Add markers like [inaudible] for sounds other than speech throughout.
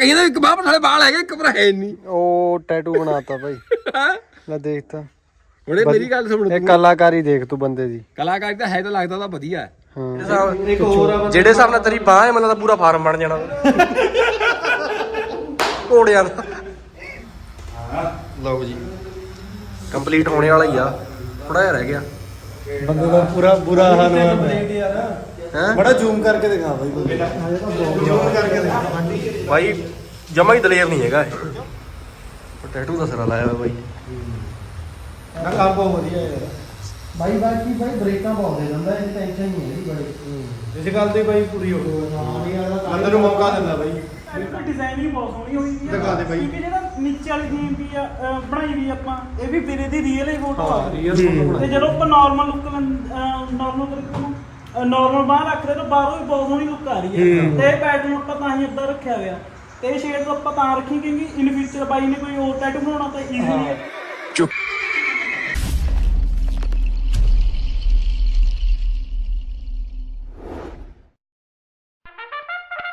ਕਹਿੰਦਾ ਇੱਕ ਬਾਹ ਨਾਲੇ ਵਾਲ ਹੈਗੇ ਇੱਕ ਪਰ ਹੈ ਨਹੀਂ ਉਹ ਟੈਟੂ ਬਣਾਤਾ ਭਾਈ। ਲੈ ਦੇਖ ਤਾਂ ਉਹਨੇ ਮੇਰੀ ਗੱਲ ਸੁਣ ਇਹ ਕਲਾਕਾਰੀ ਦੇਖ ਤੂੰ ਬੰਦੇ ਦੀ। ਕਲਾਕਾਰ ਤਾਂ ਹੈ ਤਾਂ ਲੱਗਦਾ ਤਾਂ ਵਧੀਆ ਹੈ। ਜਿਹੜੇ ਹਿਸਾਬ ਨਾਲ ਤੇਰੀ ਬਾਹ ਹੈ ਮੈਨੂੰ ਤਾਂ ਪੂਰਾ ਫਾਰਮ ਬਣ ਜਾਣਾ। ਘੋੜਿਆਂ ਦਾ। ਲਓ ਜੀ। ਕੰਪਲੀਟ ਹੋਣੇ ਵਾਲਾ ਹੀ ਆ। ਥੋੜਾ ਜਿਹਾ ਰਹਿ ਗਿਆ। ਬੰਦੇ ਦਾ ਪੂਰਾ ਬੁਰਾ ਹਾਲ ਹੋਇਆ ਹੈ? ਬੜਾ ਜ਼ੂਮ ਕਰਕੇ ਦਿਖਾ ਭਾਈ ਜ਼ੂਮ ਕਰਕੇ ਦਿਖਾ। ਭਾਈ ਜਮਾ ਹੀ ਦਲੇਰ ਨਹੀਂ ਹੈਗਾ ਇਹ। ਟੈਟੂ ਦਾ ਸਿਰਾ ਲਾਇਆ ਹੋਇਆ ਬਾਈ। ਨਾ ਕੰਮ ਬਹੁਤ ਵਧੀਆ ਯਾਰ। ਬਾਈ ਬਾਕੀ ਬਾਈ ਬ੍ਰੇਕਾਂ ਬਹੁਤ ਦੇ ਦਿੰਦਾ ਇਹ ਟੈਨਸ਼ਨ ਨਹੀਂ ਹੈਗੀ ਬੜੀ ਇਸ ਗੱਲ ਦੀ ਭਾਈ ਪੂਰੀ ਹੋ ਗਈ। ਅੰਦਰ ਨੂੰ ਮੌਕਾ ਦਿੰਦਾ ਭਾਈ ਬਿਲਕੁਲ ਡਿਜ਼ਾਈਨ ਹੀ ਬਹੁਤ ਸੋਹਣੀ ਹੋਈ ਵੀ ਆ। ਦਿਖਾ ਦੇ ਬਾਈ। ਕਿਉਂਕਿ ਜਿਹੜਾ ਨੀਚੇ ਵਾਲੀ ਥੀਮ ਵੀ ਆ ਅਹ, ਬਣਾਈ ਵੀ ਆਪਾਂ ਇਹ ਵੀ ਵੀਰੇ ਦੀ ਰੀਅਲ ਹੀ ਫੋਟੋ ਆ। ਹਾਂ ਰੀਅਲ ਫੋਟੋ ਤੇ ਜਦੋਂ ਆਪਾਂ ਨਾਰਮਲ ਲੁੱਕ ਨਾਰਮਲ ਨਾਰਮਲ ਬਾਹਰ ਰੱਖਦੇ ਤਾਂ ਬਾਹਰੋਂ ਵੀ ਬਹੁਤ ਸੋਹਣੀ ਲੁੱਕ ਆ ਰਹੀ ਹੈ। ਤੇ ਇਹ ਪੈਟਰਨ ਆਪਾਂ ਤਾਂ ਹੀ ਏਦਾਂ ਰੱਖਿਆ ਹੋਇਆ। ਤੇ ਇਹ ਸ਼ੇਡ ਆਪਾਂ ਤਾਂ ਰੱਖੀ ਕਿਉਂਕਿ ਇਨ ਫਿਊਚਰ ਬਾਈ ਨੇ ਕੋਈ ਹੋਰ ਟੈਟੂ ਬਣਾਉਣਾ ਤਾਂ ਈਜ਼ੀਲੀ ਹੈ।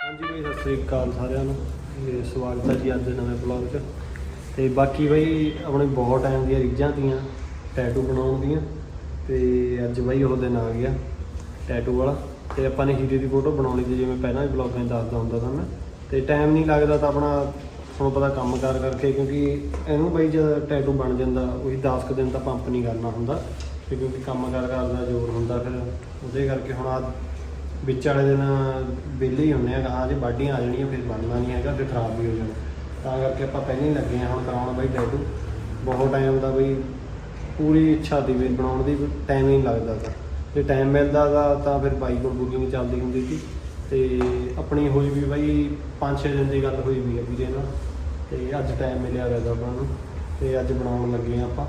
ਹਾਂਜੀ ਭਾਈ ਸਤਿ ਸ੍ਰੀ ਅਕਾਲ ਸਾਰਿਆਂ ਨੂੰ। ਤੇ ਸਵਾਗਤ ਹੈ ਜੀ ਅੱਜ ਦੇ ਨਵੇਂ ਬਲੌਗ 'ਚ। ਤੇ ਬਾਕੀ ਭਾਈ ਆਪਣੇ ਬਹੁਤ ਟਾਈਮ ਦੀਆਂ ਰੀਝਾਂ ਤੀਆਂ ਟੈਟੂ ਬਣਾਉਣ ਦੀਆਂ। ਤੇ ਅੱਜ ਭਾਈ ਉਹ ਦਿਨ ਆ। ਗਿਆ ਟੈਟੂ ਵਾਲਾ। ਤੇ ਆਪਾਂ ਨੇ ਹੀਰੇ ਦੀ ਫੋਟੋ ਬਣਾਉਣੀ ਸੀ, ਜਿਵੇਂ ਪਹਿਲਾਂ ਵੀ ਬਲੌਗਾਂ 'ਚ ਦੱਸਦਾ ਹੁੰਦਾ ਤਾਂ ਮੈਂ। ਤੇ ਟਾਈਮ ਨਹੀਂ ਲੱਗਦਾ ਤਾਂ ਆਪਣਾ ਤੁਹਾਨੂੰ ਪਤਾ ਕੰਮ ਕਾਰ ਕਰਕੇ, ਕਿਉਂਕਿ ਇਹਨੂੰ ਭਾਈ ਜਦ ਟੈਟੂ ਬਣ ਜਾਂਦਾ, ਉਹੀ 10 ਕੁ ਦਿਨ ਤਾਂ ਪੰਪ ਨਹੀਂ ਕਰਨਾ ਹੁੰਦਾ। ਤੇ ਕਿਉਂਕਿ ਕੰਮ ਕਾਰ ਕਰਦਾ ਜ਼ੋਰ ਹੁੰਦਾ ਫਿਰ, ਉਹਦੇ ਕਰਕੇ ਹੁਣ ਆ ਵਿੱਚ ਵਾਲੇ ਦਿਨ ਵਿਹਲੇ ਹੀ ਹੁੰਨੇ ਆ ਕਹਾਂ ਜੇ ਬਾਡੀਆਂ ਆ ਜਾਣੀਆਂ, ਫਿਰ ਬਣਨਾ ਨਹੀਂ ਹੈਗਾ, ਫਿਰ ਖਰਾਬ ਵੀ ਹੋ ਜਾਣਾ। ਤਾਂ ਕਰਕੇ ਆਪਾਂ ਪਹਿਲਾਂ ਹੀ ਲੱਗੇ ਆ ਹੁਣ ਕਰਾਉਣ ਬਾਈ ਟੈਟੂ ਬਹੁਤ ਟਾਈਮ ਦਾ ਬਈ, ਪੂਰੀ ਇੱਛਾ ਦੀ ਵੀ ਬਣਾਉਣ ਦੀ ਟਾਈਮ ਹੀ ਨਹੀਂ ਲੱਗਦਾ ਤਾਂ। ਜੇ ਟਾਈਮ ਮਿਲਦਾ ਤਾ ਤਾਂ ਫਿਰ ਬਾਈ ਕੋਲ ਬੁਕਿੰਗ ਚੱਲਦੀ ਹੁੰਦੀ ਸੀ ਤੇ ਆਪਣੀ ਹੋਈ ਵੀ ਬਾਈ 5-6 ਦਿਨ ਦੀ ਗੱਲ ਹੋਈ ਵੀ ਹੈ ਵੀਰੇ ਨਾਲ, ਤੇ ਅੱਜ ਟਾਈਮ ਮਿਲਿਆ ਹੋਇਆ ਆਪਾਂ ਨੂੰ, ਤੇ ਅੱਜ ਬਣਾਉਣ ਲੱਗੇ ਆ ਆਪਾਂ।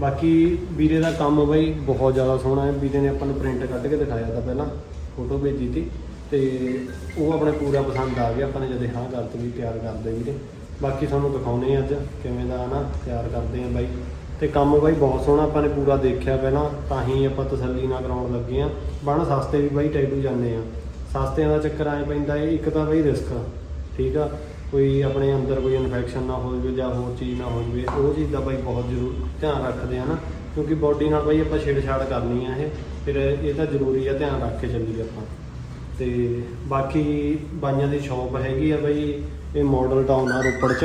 ਬਾਕੀ ਵੀਰੇ ਦਾ ਕੰਮ ਬਾਈ ਬਹੁਤ ਜ਼ਿਆਦਾ ਸੋਹਣਾ ਹੈ, ਵੀਰੇ ਨੇ ਆਪਾਂ ਨੂੰ ਪ੍ਰਿੰਟ ਕੱਢ ਕੇ ਦਿਖਾਇਆ ਤਾਂ ਪਹਿਲਾਂ ਫੋਟੋ ਭੇਜੀ ਸੀ, ਤੇ ਉਹ ਆਪਣੇ ਪੂਰਾ ਪਸੰਦ ਆ ਗਿਆ, ਆਪਾਂ ਨੇ ਜਦੇ ਹਾਂ ਕਰਤੀ ਵੀ ਤਿਆਰ ਕਰਦੇ ਵੀਰੇ। ਬਾਕੀ ਤੁਹਾਨੂੰ ਦਿਖਾਉਨੇ ਅੱਜ ਕਿਵੇਂ ਦਾ ਨਾ, ਤਿਆਰ ਕਰਦੇ ਆ ਬਾਈ। ਤੇ ਕੰਮ ਬਾਈ ਬਹੁਤ ਸੋਹਣਾ, ਆਪਾਂ ਨੇ ਪੂਰਾ ਦੇਖਿਆ ਪਹਿਲਾਂ, ਤਾਂ ਹੀ ਆਪਾਂ ਤਸੱਲੀ ਨਾਲ ਕਰਾਉਣ ਲੱਗੇ ਆ ਬਣ ਸਸਤੇ ਵੀ ਬਾਈ ਟੈਟੂ ਜਾਂਦੇ ਆ। ਸਸਤਿਆਂ ਦਾ ਚੱਕਰ ਆਏ ਪੈਂਦਾ ਇਹ ਇੱਕ ਤਾਂ ਬਾਈ ਰਿਸਕ ਠੀਕ ਆ? ਕੋਈ ਆਪਣੇ ਅੰਦਰ ਕੋਈ ਇਨਫੈਕਸ਼ਨ ਨਾ ਹੋ ਜਾਵੇ ਜਾਂ ਹੋਰ ਚੀਜ਼ ਨਾ ਹੋ ਜਾਵੇ ਉਹ ਚੀਜ਼ ਦਾ ਬਾਈ ਬਹੁਤ ਜ਼ਰੂਰ ਧਿਆਨ ਰੱਖਦੇ ਆ ਨਾ। ਕਿਉਂਕਿ ਬਾਡੀ ਨਾਲ ਬਾਈ ਆਪਾਂ ਛੇੜਛਾੜ ਕਰਨੀ ਆ ਇਹ, ਫਿਰ ਇਹ ਤਾਂ ਜ਼ਰੂਰੀ ਆ ਧਿਆਨ ਰੱਖ ਕੇ ਚੱਲੀਏ ਆਪਾਂ। ਤੇ ਬਾਕੀ ਬਾਈਆਂ ਦੀ ਸ਼ਾਪ ਹੈਗੀ ਆ ਬਾਈ, ਇਹ ਮਾਡਲ ਟਾਊਨ ਆ ਰੋਪੜ ਚ।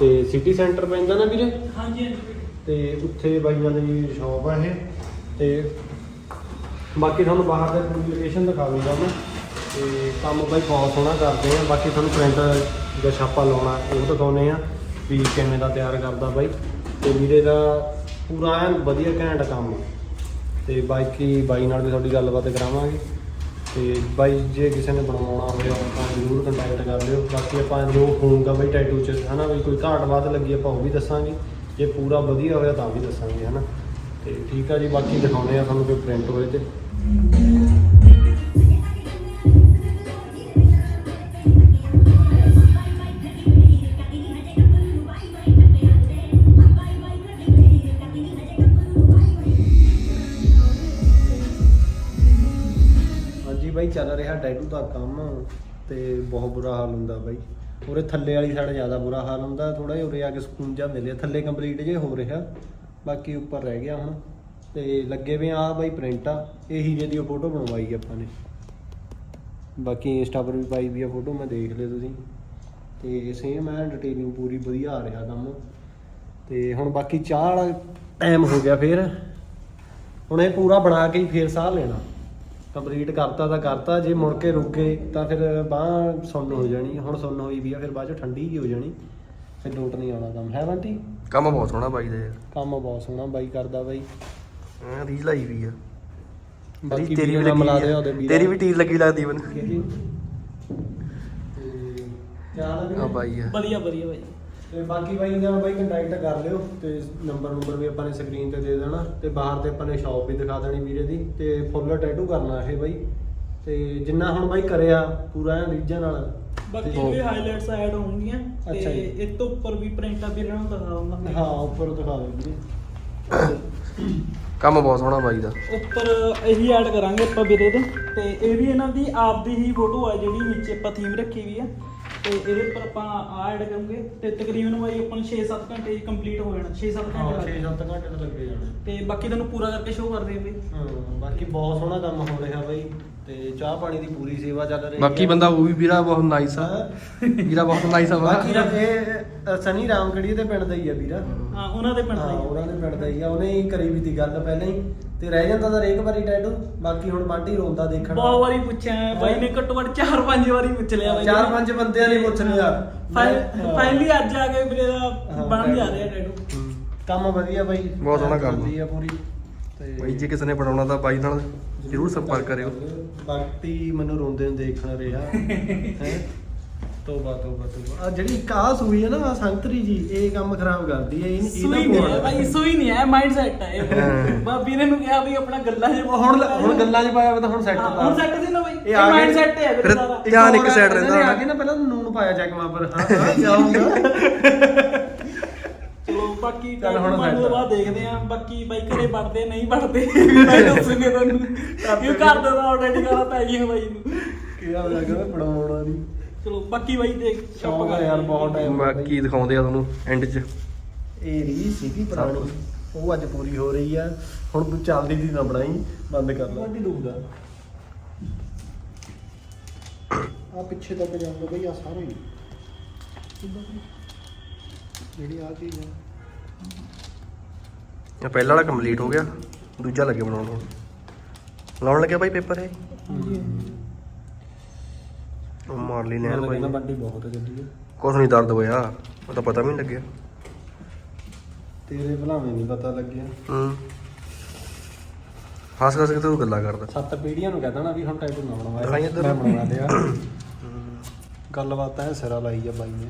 ਤੇ ਸਿਟੀ ਸੈਂਟਰ ਪੈਂਦਾ ਨਾ ਵੀਰੇ? ਹਾਂਜੀ ਹਾਂਜੀ ਤੇ ਉੱਥੇ ਬਾਈਆਂ ਦੀ ਸ਼ਾਪ ਆ ਇਹ। ਤੇ ਬਾਕੀ ਤੁਹਾਨੂੰ ਬਾਹਰ ਦੇ ਪੂਰੀ ਲੋਕੇਸ਼ਨ ਦਿਖਾ ਦੂੰਗਾ ਮੈਂ। ਤੇ ਕੰਮ ਬਾਈ ਬਹੁਤ ਸੋਹਣਾ ਕਰਦੇ ਆ। ਬਾਕੀ ਤੁਹਾਨੂੰ ਪ੍ਰਿੰਟ ਜਾਂ ਛਾਪਾ ਲਾਉਣਾ ਉਹ ਦਿਖਾਉਨੇ ਆ ਵੀ ਕਿਵੇਂ ਦਾ ਤਿਆਰ ਕਰਦਾ ਬਾਈ। ਤੇ ਵੀਰੇ ਦਾ ਪੂਰਾ ਐਨ ਵਧੀਆ ਘੈਂਟ ਕੰਮ ਤੇ ਬਾਕੀ ਬਾਈ ਨਾਲ ਵੀ ਤੁਹਾਡੀ ਗੱਲਬਾਤ ਕਰਾਵਾਂਗੇ। ਤੇ ਬਾਈ ਜੇ ਕਿਸੇ ਨੇ ਬਣਵਾਉਣਾ ਹੋਵੇ ਤਾਂ ਜ਼ਰੂਰ ਕੰਟੈਕਟ ਕਰ ਲਿਓ। ਬਾਕੀ ਆਪਾਂ ਜੋ ਹੋਊਗਾ ਬਾਈ ਟੈਟੂ ਚ, ਹਨਾ ਵੀ ਕੋਈ ਘਾਟ ਵੱਧ ਲੱਗੀ, ਆਪਾਂ ਉਹ ਵੀ ਦੱਸਾਂਗੇ। ਜੇ ਪੂਰਾ ਵਧੀਆ ਹੋਇਆ ਤਾਂ ਵੀ ਦੱਸਾਂਗੇ, ਹਨਾ। ਤੇ ਠੀਕ ਆ ਜੀ, ਬਾਕੀ ਦਿਖਾਉਣੇ ਆ ਤੁਹਾਨੂੰ ਕੋਈ ਪ੍ਰਿੰਟ ਹੋਏ ਤੇ। ਟੈਟੂ ਦਾ ਕੰਮ ਤੇ ਬਹੁਤ ਬੁਰਾ ਹਾਲ ਹੁੰਦਾ ਬਾਈ। ਉਰੇ ਥੱਲੇ ਵਾਲੀ ਸਾਈਡ ਜ਼ਿਆਦਾ ਬੁਰਾ ਹਾਲ ਹੁੰਦਾ ਥੋੜਾ ਜਿਹਾ ਉਰੇ ਆ ਕੇ ਸਕੂਨ ਜਾ ਮਿਲਿਆ ਥੱਲੇ ਕੰਪਲੀਟ ਜੇ ਹੋ ਰਿਹਾ, ਬਾਕੀ ਉੱਪਰ ਰਹਿ ਗਿਆ ਹੁਣ। ਤੇ ਲੱਗੇ ਵੀ ਆ ਬਾਈ ਪ੍ਰਿੰਟ ਆ, ਇਹ ਹੀਰੇ ਦੀ ਫੋਟੋ ਬਣਵਾਈ ਆਪਾਂ ਨੇ। ਬਾਕੀ ਇੰਸਟਾ ਪਰ ਵੀ ਪਾਈ ਵੀ ਆ ਫੋਟੋ ਮੈਂ ਦੇਖ ਲਿਆ ਤੁਸੀਂ। ਤੇ ਸੇਮ ਐ ਡਿਟੇਲਿੰਗ ਪੂਰੀ ਵਧੀਆ ਆ ਰਿਹਾ ਕੰਮ। ਤੇ ਹੁਣ ਬਾਕੀ ਚਾਹ ਵਾਲਾ ਟਾਈਮ ਹੋ ਗਿਆ ਫੇਰ। ਹੁਣ ਇਹ ਪੂਰਾ ਬਣਾ ਕੇ ਹੀ ਫੇਰ ਸਾਹ ਲੈਣਾ। ਕੰਪਲੀਟ ਕਰਤਾ ਤਾਂ ਕਰਤਾ ਜੇ ਮੁੜ ਕੇ ਰੁਕੇ ਤਾਂ ਫਿਰ ਬਾਹ ਸੁੰਨ ਹੋ ਜਾਣੀ ਹੁਣ ਸੁੰਨ ਹੋਈ ਵੀ ਆ ਫਿਰ ਬਾਅਦ ਚ ਠੰਡੀ ਹੀ ਹੋ ਜਾਣੀ ਫਿਰ ਲੋਟ ਨਹੀਂ ਆਉਣਾ ਕੰਮ। ਹੈ ਬੰਟੀ? ਕੰਮ ਬਹੁਤ ਸੋਹਣਾ ਬਾਈ ਦਾ ਯਾਰ। ਕੰਮ ਬਹੁਤ ਸੋਹਣਾ ਬਾਈ ਕਰਦਾ ਬਾਈ। ਹਾਂ ਰੀਲ ਲਾਈ ਵੀ ਆ। ਬਾਕੀ ਤੇਰੀ ਵੀ ਮਿਲਾ ਲੱਗੀ ਦੇ ਆ। ਉਹਦੇ ਵੀਰੇ। ਤੇਰੀ ਵੀ ਟੀਰ ਲੱਗੀ ਲੱਗਦੀ ਚਾਹ ਆ ਬਾਈ ਆ। ਵਧੀਆ ਵਧੀਆ ਬਾਈ। ਤੇ ਬਾਕੀ ਬਾਈ ਨਾਲ ਬਾਈ ਕੰਟੈਕਟ ਕਰ ਲਿਓ ਤੇ ਨੰਬਰ ਨੰਬਰ ਵੀ ਆਪਾਂ ਨੇ ਸਕਰੀਨ ਤੇ ਦੇ ਦੇਣਾ ਤੇ ਬਾਹਰ ਤੇ ਆਪਾਂ ਨੇ ਸ਼ਾਪ ਵੀ ਦਿਖਾ ਦੇਣੀ ਵੀਰੇ ਦੀ ਤੇ ਫੁੱਲ ਟੈਟੂ ਕਰਨਾ ਇਹ ਬਾਈ। ਤੇ ਜਿੰਨਾ ਹੁਣ ਬਾਈ ਕਰਿਆ ਪੂਰਾ ਐਨ ਰੀਜਨ ਨਾਲ। ਬਾਕੀ ਵੀ ਹਾਈਲਾਈਟਸ ਐਡ ਹੋਣਗੀਆਂ ਤੇ ਜੀ। ਇਹ ਤੋਂ ਉੱਪਰ ਵੀ ਪ੍ਰਿੰਟ ਆ ਵੀਰੇ ਨੂੰ ਦਿਖਾਉਂਗਾ ਹਾਂ ਉੱਪਰ ਦਿਖਾ ਦਿਓ ਵੀਰੇ। ਕੰਮ ਬਹੁਤ ਸੋਹਣਾ ਬਾਈ ਦਾ। ਉੱਪਰ ਇਹੀ ਐਡ ਕਰਾਂਗੇ ਆਪਾਂ ਵੀਰੇ ਦੇ ਤੇ ਇਹ ਵੀ ਇਹਨਾਂ ਦੀ ਆਪ ਦੀ ਹੀ ਫੋਟੋ ਆ ਜਿਹੜੀ ਨੀਚੇ ਆਪਾਂ ਥੀਮ ਰੱਖੀ ਵੀ ਆ। ਤੇ ਇਹਦੇ ਉੱਪਰ ਆਪਾਂ ਆ ਐਡ ਕਰੂੰਗੇ ਤੇ ਤਕਰੀਬਨ ਬਾਈ ਆਪਾਂ ਨੂੰ 6-7 ਘੰਟੇ ਕੰਪਲੀਟ ਹੋ ਜਾਣਾ 6-7 ਹਾਂ ਘੰਟੇ 6-7 ਘੰਟੇ ਤਾਂ ਲੱਗੇ ਜਾਣੇ। ਤੇ ਬਾਕੀ ਤੁਹਾਨੂੰ ਪੂਰਾ ਕਰਕੇ ਸ਼ੋਅ ਕਰਦੇ ਆ ਬਈ ਹਾਂ ਬਾਕੀ ਬਹੁਤ ਸੋਹਣਾ ਕੰਮ ਹੋ ਰਿਹਾ ਬਾਈ। ਤੇ ਚਾਹ ਪਾਣੀ ਦੀ ਪੂਰੀ ਸੇਵਾ ਚੱਲ ਰਹੀ ਬਾਕੀ ਹੈ। ਬੰਦਾ ਉਹ ਵੀ ਵੀਰਾ ਬਹੁਤ ਨਾਈਸ ਆ। ਵੀਰਾ ਬਹੁਤ ਨਾਈਸ ਆ ਬਾਕੀ ਦਾ ਇਹ ਸਨੀ ਰਾਮਗੜੀ ਦੇ ਪਿੰਡ ਦਾ ਹੀ ਆ ਵੀਰਾ। ਹਾਂ ਉਹਨਾਂ ਦੇ ਪਿੰਡ ਦਾ ਹਾਂ ਹੀ। ਉਹਨਾਂ ਦੇ ਪਿੰਡ ਦਾ ਹੀ ਆ। ਉਹਨੇ ਹੀ ਕਰੀ ਵੀ ਤੀ ਗੱਲ ਪਹਿਲਾਂ ਹੀ। ਤੇ ਰਹਿ ਜਾਂਦਾ ਤਾਂ ਰੇਕ ਵਾਰੀ ਟੈਟੂ ਬਾਕੀ ਹੁਣ ਬਾਂਟੀ ਰੋਂਦਾ ਦੇਖਣ ਬਹੁਤ ਵਾਰੀ ਪੁੱਛਿਆ ਬਾਈ ਨੇ ਘੱਟੋ ਘੱਟ 4-5 ਵਾਰੀ ਪੁੱਛ ਲਿਆ ਬਾਈ। ਚਾਰ ਪੰਜ ਬੰਦਿਆਂ ਨੇ ਪੁੱਛ ਲਿਆ। ਫਾਈਨਲੀ ਅੱਜ ਆ ਕੇ ਵੀਰੇ ਦਾ ਬਣ ਜਾ ਰਿਹਾ ਟੈਟੂ। ਕੰਮ ਵਧੀਆ ਬਾਈ। ਬਹੁਤ ਸੋਹਣਾ ਕੰਮ। ਚੱਲਦੀ ਆ ਪੂਰੀ। ਤੇ ਬਾਈ ਜੇ ਕਿਸੇ ਨੇ ਬਣਾਉਣਾ ਤਾਂ ਬਾਈ ਨਾਲ ਜ਼ਰੂਰ ਸੰਪਰਕ ਕਰਿਓ। ਬਾਕੀ ਮੈਨੂੰ ਰੋਂਦੇ ਨੂੰ ਦੇਖਣ ਰਿਹਾ। [laughs] ਹੈ? ਤੋਬਾ ਤੋਬਾ ਤੋਬਾ। ਆ ਜਿਹੜੀ ਕਾਸ ਹੋਈ ਹੈ ਨਾ ਆਹ ਸੰਤਰੀ ਜੀ ਇਹ ਕੰਮ ਖਰਾਬ ਕਰਦੀ ਹੈ ਇਹ ਸੂਈ ਨਹੀਂ ਹੈ ਬਾਈ ਸੂਈ ਨਹੀਂ ਹੈ ਮਾਈਂਡ ਸੈਟ ਹੈ ਇਹ। ਬਾ ਵੀਰੇ ਨੂੰ ਕਿਹਾ ਵੀ ਆਪਣਾ ਗੱਲਾਂ 'ਚ ਹੁਣ ਹੁਣ ਗੱਲਾਂ 'ਚ ਪਾਇਆ ਵਾ ਤਾਂ ਹੁਣ ਸੈੱਟ ਹਾਂ, ਹੁਣ ਸੈੱਟ ਸੀ ਨਾ ਬਾਈ। ਇਹ ਇਹ ਆ ਗਏ- ਮਾਈਂਡ ਸੈਟ ਹੈ ਵੀਰੇ ਫਿਰ- ਧਿਆਨ ਇੱਕ side ਰਹਿੰਦਾ ਆ ਹੋਣਾ। ਕੇ ਨਾ ਪਹਿਲਾਂ ਨੂਨ ਪਾਇਆ ਜੈਕ ਮਾਪਰ ਹਾਂ ਹਾਂ ਜਾਊਂਗਾ। ਚਲੋ ਬਾਕੀ ਚੱਲ ਹੁਣ set ਤੋਂ ਆ। ਬਾਅਦ ਦੇਖਦੇ ਆਂ ਬਾਕੀ ਬਾਈ ਘਰੇ ਵੜਦੇ ਨਹੀਂ ਵੜਦੇ। [laughs] ਮੈਂ ਦੱਸੂਗੇ ਤੁਹਾਨੂੰ ਇਹ ਘਰ ਦਾ ਆਲਰੇਡੀ ਗਾਲਾਂ ਪੈ ਗਈਆਂ ਬਾਈ। ਨੂੰ ਕੀ ਹਾਲ ਲੱਗਾ ਪੜਾਉਣਾ ਨਹੀਂ। ਚਲੋ ਬਾਕੀ ਬਾਈ ਦੇਖ ਸ਼ੌਕ ਆ ਯਾਰ ਬਹੁਤ ਟਾਈਮ ਬਾਕੀ ਦਿਖਾਉਂਦੇ ਆ ਤੁਹਾਨੂੰ ਐਂਡ 'ਚ। ਇਹ ਰੀ ਸੀਗੀ ਪੁਰਾਣੀ ਉਹ ਅੱਜ ਪੂਰੀ ਹੋ ਰਹੀ ਆ। ਹੁਣ ਤੂੰ ਚੱਲਦੀ ਦੀ ਨਾ ਬਣਾਈ ਬੰਦ ਕਰ ਲੈ। ਦੁਖਦਾ ਆ ਪਿੱਛੇ ਤੱਕ ਜਾਂਦਾ ਬਈ ਆ ਸਾਰੇ। ਹੀ ਜਿਹੜੀ ਆ ਚੀਜ਼ ਇਹ ਪਹਿਲਾ ਵਾਲਾ ਕੰਪਲੀਟ ਹੋ ਗਿਆ ਦੂਜਾ ਲੱਗੇ ਬਣਾਉਣ ਹੁਣ ਲਾਉਣ ਲੱਗਿਆ ਬਾਈ ਪੇਪਰ ਇਹ? ਉਹ ਮਾਰ ਲਈ ਨਹਿਰ ਬਾਈ ਨੇ। ਬੰਟੀ ਬਹੁਤ ਜੱਦੀ ਕੁਛ ਨਹੀਂ ਦਰਦ ਹੋਇਆ ਉਹ ਤਾਂ ਪਤਾ ਵੀ ਨਹੀਂ ਲੱਗਿਆ। ਤੇਰੇ ਭਲਾਵੇਂ ਨਹੀਂ ਪਤਾ ਲੱਗਿਆ। ਹੂੰ। ਹੱਸ ਹੱਸ ਕੇ ਤੂੰ ਗੱਲਾਂ ਕਰਦਾ। ਸੱਤ ਪੀੜੀਆਂ ਨੂੰ ਕਹਤਾ ਨਾ ਵੀ ਹੁਣ ਟੈਟੂ ਨਾ ਬਣਵਾਇਆ। ਦਿਖਾਈ ਇੱਧਰ। ਮੈਂ ਬਣਵਾ ਲਿਆ। ਗੱਲਬਾਤ ਐ ਸਿਰਾ ਲਾਈ ਆ ਬਾਈ ਨੇ।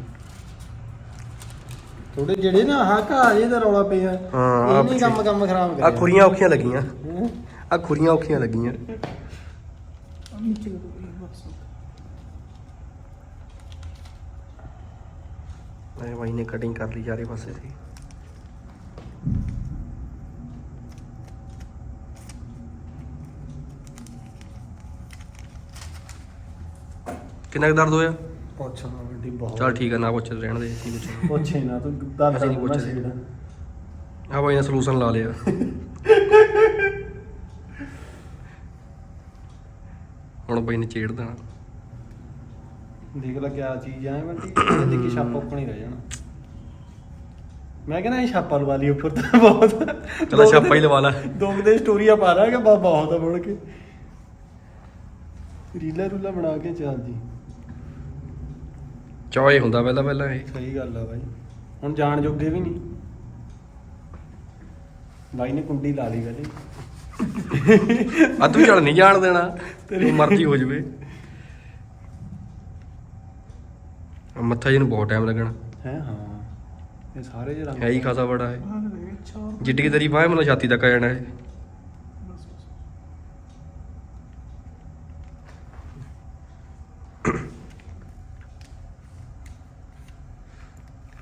ਥੋੜੇ ਜਿਹੜੇ ਨਾ ਆਹ ਘਾਹ ਜੇ ਦਾ ਰੌਲਾ ਪਿਆ ਹਾਂ, ਆਹ ਇਹ ਨਹੀਂ ਕੰਮ। ਕੰਮ ਖਰਾਬ ਆ ਕਰਿਆ। ਖੁਰੀਆਂ ਔਖੀਆਂ ਲੱਗੀਆਂ। ਹੈਂ? ਆ ਖੁਰੀਆਂ ਔਖੀਆਂ ਲੱਗੀਆਂ। ਨੀਚੇ ਕਰੋ ਬਸ। ਇਹ ਬਾਈ ਨੇ ਕਟਿੰਗ ਕਰ ਲਈ ਚਾਰੇ ਪਾਸੇ ਸੀ ਕਿੰਨਾ ਕੁ ਦਰਦ ਹੋਇਆ? ਪੁੱਛ ਨਾ ਬੰਟੀ ਬਹੁਤ। ਚਲ ਠੀਕ ਆ ਨਾ ਪੁੱਛ ਰਹਿਣ ਦੇ ਅਸੀਂ ਪੁੱਛਣਾ ਪੁੱਛੇ ਨਾ ਤੂੰ ਦੱਸ ਅਸੀਂ ਨਹੀਂ ਪੁੱਛਦੇ। ਆ ਬਾਈ ਨੇ ਸੋਲੂਸ਼ਨ ਲਾ ਲਿਆ। [laughs] ਹੁਣ ਬਾਈ ਨੇ ਛੇੜ ਦੇਣਾ ਦੇਖ ਲੈ ਕਿਆ ਚੀਜ਼ ਆ ਬੰਟੀ ਇਹ ਦੇਖੀ ਛਾਪਾ ਉੱਪਰ ਹੀ ਰਹਿ ਜਾਣਾ। ਮੈਂ ਕਹਿੰਦਾ ਇਹ ਛਾਪਾ ਲਵਾ ਲਈ ਉੱਪਰ ਤਾਂ ਬਹੁਤ। ਚਲ ਛਾਪਾ ਹੀ ਲਵਾ ਲਾ। ਦੋ ਕੁ ਦੇ ਸਟੋਰੀਆਂ ਪਾ ਰਹਾ ਕਿ ਬਾ ਬਹੁਤ ਆ ਮੁੜ ਕੇ। ਰੀਲਾ ਰੂਲਾ ਬਣਾ ਕੇ ਚੱਲ ਜੀ। ਚੌਏ ਹੁੰਦਾ ਪਹਿਲਾਂ ਪਹਿਲਾਂ ਇਹ। ਸਹੀ ਗੱਲ ਆ ਬਾਈ। ਹੁਣ ਜਾਣ ਜੋਗੇ ਵੀ ਨਹੀਂ। ਬਾਈ ਨੇ ਕੁੰਡੀ ਲਾ ਲਈ ਪਹਿਲੇ। ਆ ਤੂੰ ਚਲ ਨਹੀਂ ਜਾਣ ਦੇਣਾ। ਤੇਰੀ ਮਰਜ਼ੀ ਹੋ ਜਵੇ ਆ ਮੱਥਾ ਜੀ ਨੂੰ ਬਹੁਤ ਟਾਈਮ ਲੱਗਣਾ। ਹੈ ਹਾਂ। ਇਹ ਸਾਰੇ ਜਿਹੜਾ ਹੈ ਹੀ ਖਾਸਾ ਬੜਾ ਹੈ। ਜਿੱਡੀ ਕਿ ਤੇਰੀ ਬਾਹ ਮਤਲਬ ਛਾਤੀ ਤੱਕ ਆ ਜਾਣਾ ਹੈ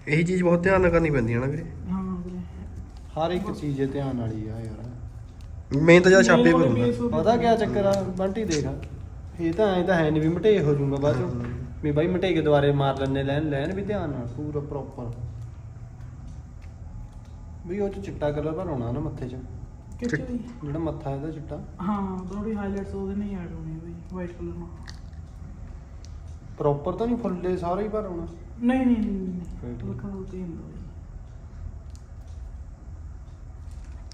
ਇਹੀ ਚੀਜ਼ ਬਹੁਤ ਧਿਆਨ ਨਾਲ ਕਰਨੀ ਪੈਂਦੀ ਹੈ ਨਾ ਵੀਰੇ। ਹਾਂ ਵੀਰੇ। ਹਰ ਇੱਕ ਚੀਜ਼ 'ਤੇ ਧਿਆਨ ਵਾਲੀ ਆ ਯਾਰ। ਮੈਂ ਤਾਂ ਜ਼ਿਆਦਾ ਛਾਪੇ ਕਰੂੰਗਾ। ਪਤਾ ਕਿਆ ਚੱਕਰ ਆ? ਬੰਟੀ ਦੇਖ। ਇਹ ਤਾਂ ਐਂ ਤਾਂ ਹੈ ਨਹੀਂ ਵੀ ਮਟੇ ਹੋ ਜਾਊਗਾ ਬਾਅਦ ਚੋਂ। ਵੀ ਬਾਈ ਮਟੇ ਕੇ ਦੁਆਰੇ ਮਾਰ ਲੈਣੇ ਲੈਣ ਲੈਣ ਵੀ ਧਿਆਨ ਨਾਲ। ਪੂਰਾ ਪ੍ਰੋਪਰ ਵੀ ਉਹ ਚ ਚਿੱਟਾ ਕਲਰ ਭਰਾਉਣਾ ਨਾ ਮੱਥੇ 'ਚ। ਕਿੱਥੇ ਦੀ? ਜਿਹੜਾ ਮੱਥਾ ਇਹਦਾ ਚਿੱਟਾ। ਹਾਂ ਥੋੜੀ ਹਾਈਲਾਈਟਸ ਉਹਦੇ ਨਹੀਂ ਐਡ ਹੋਣੀ ਬਈ ਵਾਈਟ ਕਲਰ ਨਾਲ। ਪ੍ਰੋਪਰ ਤਾਂ ਨਹੀਂ ਫੁੱਲੇ ਸਾਰੇ ਹੀ ਭਰਾਉਣਾ ਨਹੀਂ ਨਹੀਂ ਨਹੀਂ ਹੁੰਦਾ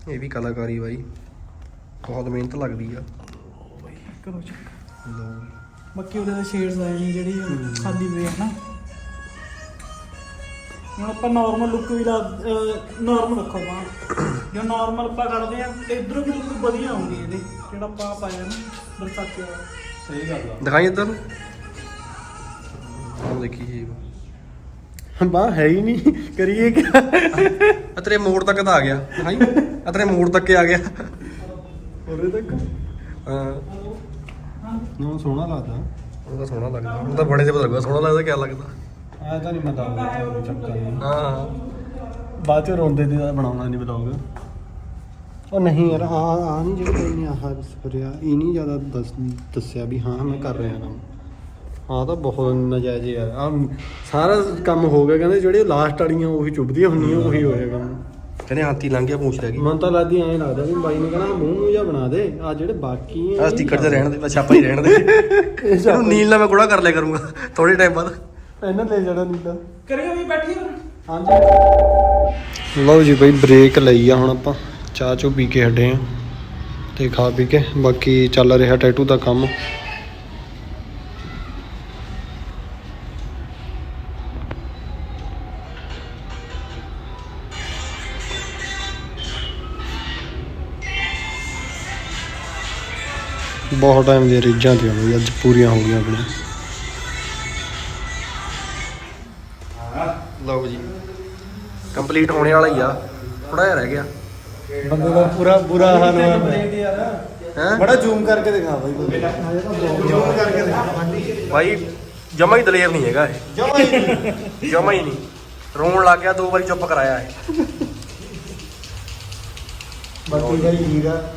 ਬਈ। ਇਹ ਵੀ ਕਲਾਕਾਰੀ ਬਾਈ। ਬਹੁਤ ਮਿਹਨਤ ਲੱਗਦੀ ਆ। ਬਈ ਕਰੋ ਚੱਕ ਬਾਕੀ ਉਹਦੇ ਦੇ ਸ਼ੇਡਸ ਆਏ ਨੇ ਜਿਹੜੀ ਉਹ ਖਾਲੀ ਵੇ ਹੈ ਨਾ ਹੁਣ ਆਪਾਂ ਨਾਰਮਲ ਲੁੱਕ ਵੀ ਦਾ ਨਾਰਮਲ ਰੱਖੋ ਬਾਹਰ ਜੇ ਨਾਰਮਲ ਆਪਾਂ ਕਰਦੇ ਆ ਤੇ ਇਧਰੋਂ ਵੀ ਲੁੱਕ ਵਧੀਆ ਆਉਂਦੀ ਇਹਦੇ ਜਿਹੜਾ ਆਪਾਂ ਪਾਇਆ ਨਾ ਬਰਸਾਤੀ ਵਾਲਾ। ਸਹੀ ਗੱਲ ਦਿਖਾਈ ਇੱਧਰ ਨੂੰ। ਆਹ ਦੇਖੀ ਜੀ। ਆ ਬਾ ਹੈ ਹੀ ਨਹੀਂ। ਕਰੀਏ ਕਿਆ ਆ ਤੇਰੇ ਮੋੜ ਤੱਕ ਤਾਂ ਆ ਗਿਆ। ਦਿਖਾਈ। ਆ ਤੇਰੇ ਮੋੜ ਤੱਕ ਆ ਗਿਆ। ਉਰੇ ਤੱਕ? ਹਾਂ। ਨਾ ਸੋਹਣਾ ਲੱਗਦਾ। ਉਹ ਤਾਂ ਸੋਹਣਾ ਲੱਗਦਾ। ਉਹ ਤਾਂ ਬੜੇ ਤੇ ਪਤਾ ਲੱਗਦਾ ਸੋਹਣਾ ਲੱਗਦਾ ਕਿਆ ਲੱਗਦਾ। ਆ ਤਾਂ ਨਹੀਂ ਮੈਂ ਦੱਸਦਾ ਚੱਕਰ ਨਹੀਂ ਹਾਂ। ਬਾਅਦ ਚ ਰੋਂਦੇ ਦੀ ਬਣਾਉਣਾ ਨਹੀਂ ਬਲੌਗ ਉਹ ਨਹੀਂ ਯਾਰ ਆ ਆ ਨਹੀਂ ਜਿਹੜੇ ਕੋਈ ਨੇ ਆਹ ਕਰਿਆ ਇਹ ਨਹੀਂ ਜ਼ਿਆਦਾ ਦੱਸ ਦੱਸਿਆ ਵੀ ਹਾਂ ਮੈਂ ਕਰ ਰਿਹਾ ਨਾ ਹਾਂ ਤਾਂ ਬਹੁਤ ਨਜਾਇਜ਼ ਯਾਰ ਆ। ਸਾਰਾ ਕੰਮ ਹੋ ਗਿਆ ਕਹਿੰਦੇ ਜਿਹੜੇ ਲਾਸਟ ਵਾਲੀਆਂ ਉਹੀ ਚੁੱਭਦੀਆਂ ਹੁੰਦੀਆਂ ਉਹੀ ਹੋਇਆ ਕੰਮ। ਕਹਿੰਦੇ ਹਾਥੀ ਲੰਘ ਗਿਆ ਪੂਛ ਰਹਿ ਗਈ। ਮਨ ਤਾਂ ਲੱਗਦੀ ਐਂ ਲੱਗਦਾ ਵੀ ਬਾਈ ਨੇ ਕਹਣਾ ਮੂੰਹ ਨੂੰ ਜਾਂ ਬਣਾ ਦੇ ਆ ਜਿਹੜੇ ਬਾਕੀ ਆ ਸਟicker ਤੇ ਰਹਿਣ ਦੇ ਬਸ ਛਾਪਾ ਹੀ ਰਹਿਣ ਦੇ। [laughs] ਇਹਨੂੰ ਨੀਲ ਨਾਲ ਮੈਂ ਗੁੜਾ ਕਰ ਲਿਆ ਕਰੂੰਗਾ ਥੋੜੇ ਟਾਈਮ ਬਾਅਦ। ਇਹਨਾਂ ਲੈ ਜਾਣਾ ਨੀਲਾ। ਕਰਿਓ ਵੀ ਬੈਠੀ ਹਾਂਜੀ। ਲਓ ਜੀ ਬਈ ਬ੍ਰੇਕ ਲਈ ਆ ਹੁਣ ਆਪਾਂ। ਚਾਹ ਚੋ ਪੀ ਕੇ ਹਟੇ ਆ ਤੇ ਖਾ ਪੀ ਕੇ। ਬਾਕੀ ਚੱਲ ਰਿਹਾ ਟੈਟੂ ਦਾ ਕੰਮ। ਬਹੁਤ ਟਾਈਮ ਦੀਆਂ ਰੀਝਾਂ ਤੀਆਂ ਬਈ ਅੱਜ ਪੂਰੀਆਂ ਹੋ ਗਈਆਂ ਆਪਣੀਆਂ। ਲਓ ਜੀ। ਕੰਪਲੀਟ ਹੋਣੇ ਵਾਲਾ ਹੀ ਆ। ਥੋੜਾ ਜਿਹਾ ਰਹਿ ਗਿਆ। ਬੰਦੇ ਦਾ ਪੂਰਾ ਬੁਰਾ ਹਾਲ ਹੋਇਆ ਹੈ ਬੜਾ ਜ਼ੂਮ ਕਰਕੇ ਦਿਖਾ ਬਾਈ ਜ਼ੂਮ ਕਰਕੇ ਦਿਖਾ। ਭਾਈ ਜਮਾ ਹੀ ਦਲੇਰ ਨਹੀਂ ਹੈਗਾ ਇਹ। ਜਮਾ ਹੀ ਨਹੀਂ। ਰੋਣ ਲੱਗ ਗਿਆ ਦੋ ਵਾਰੀ ਚੁੱਪ ਕਰਾਇਆ ਇਹ। ਬਾਕੀ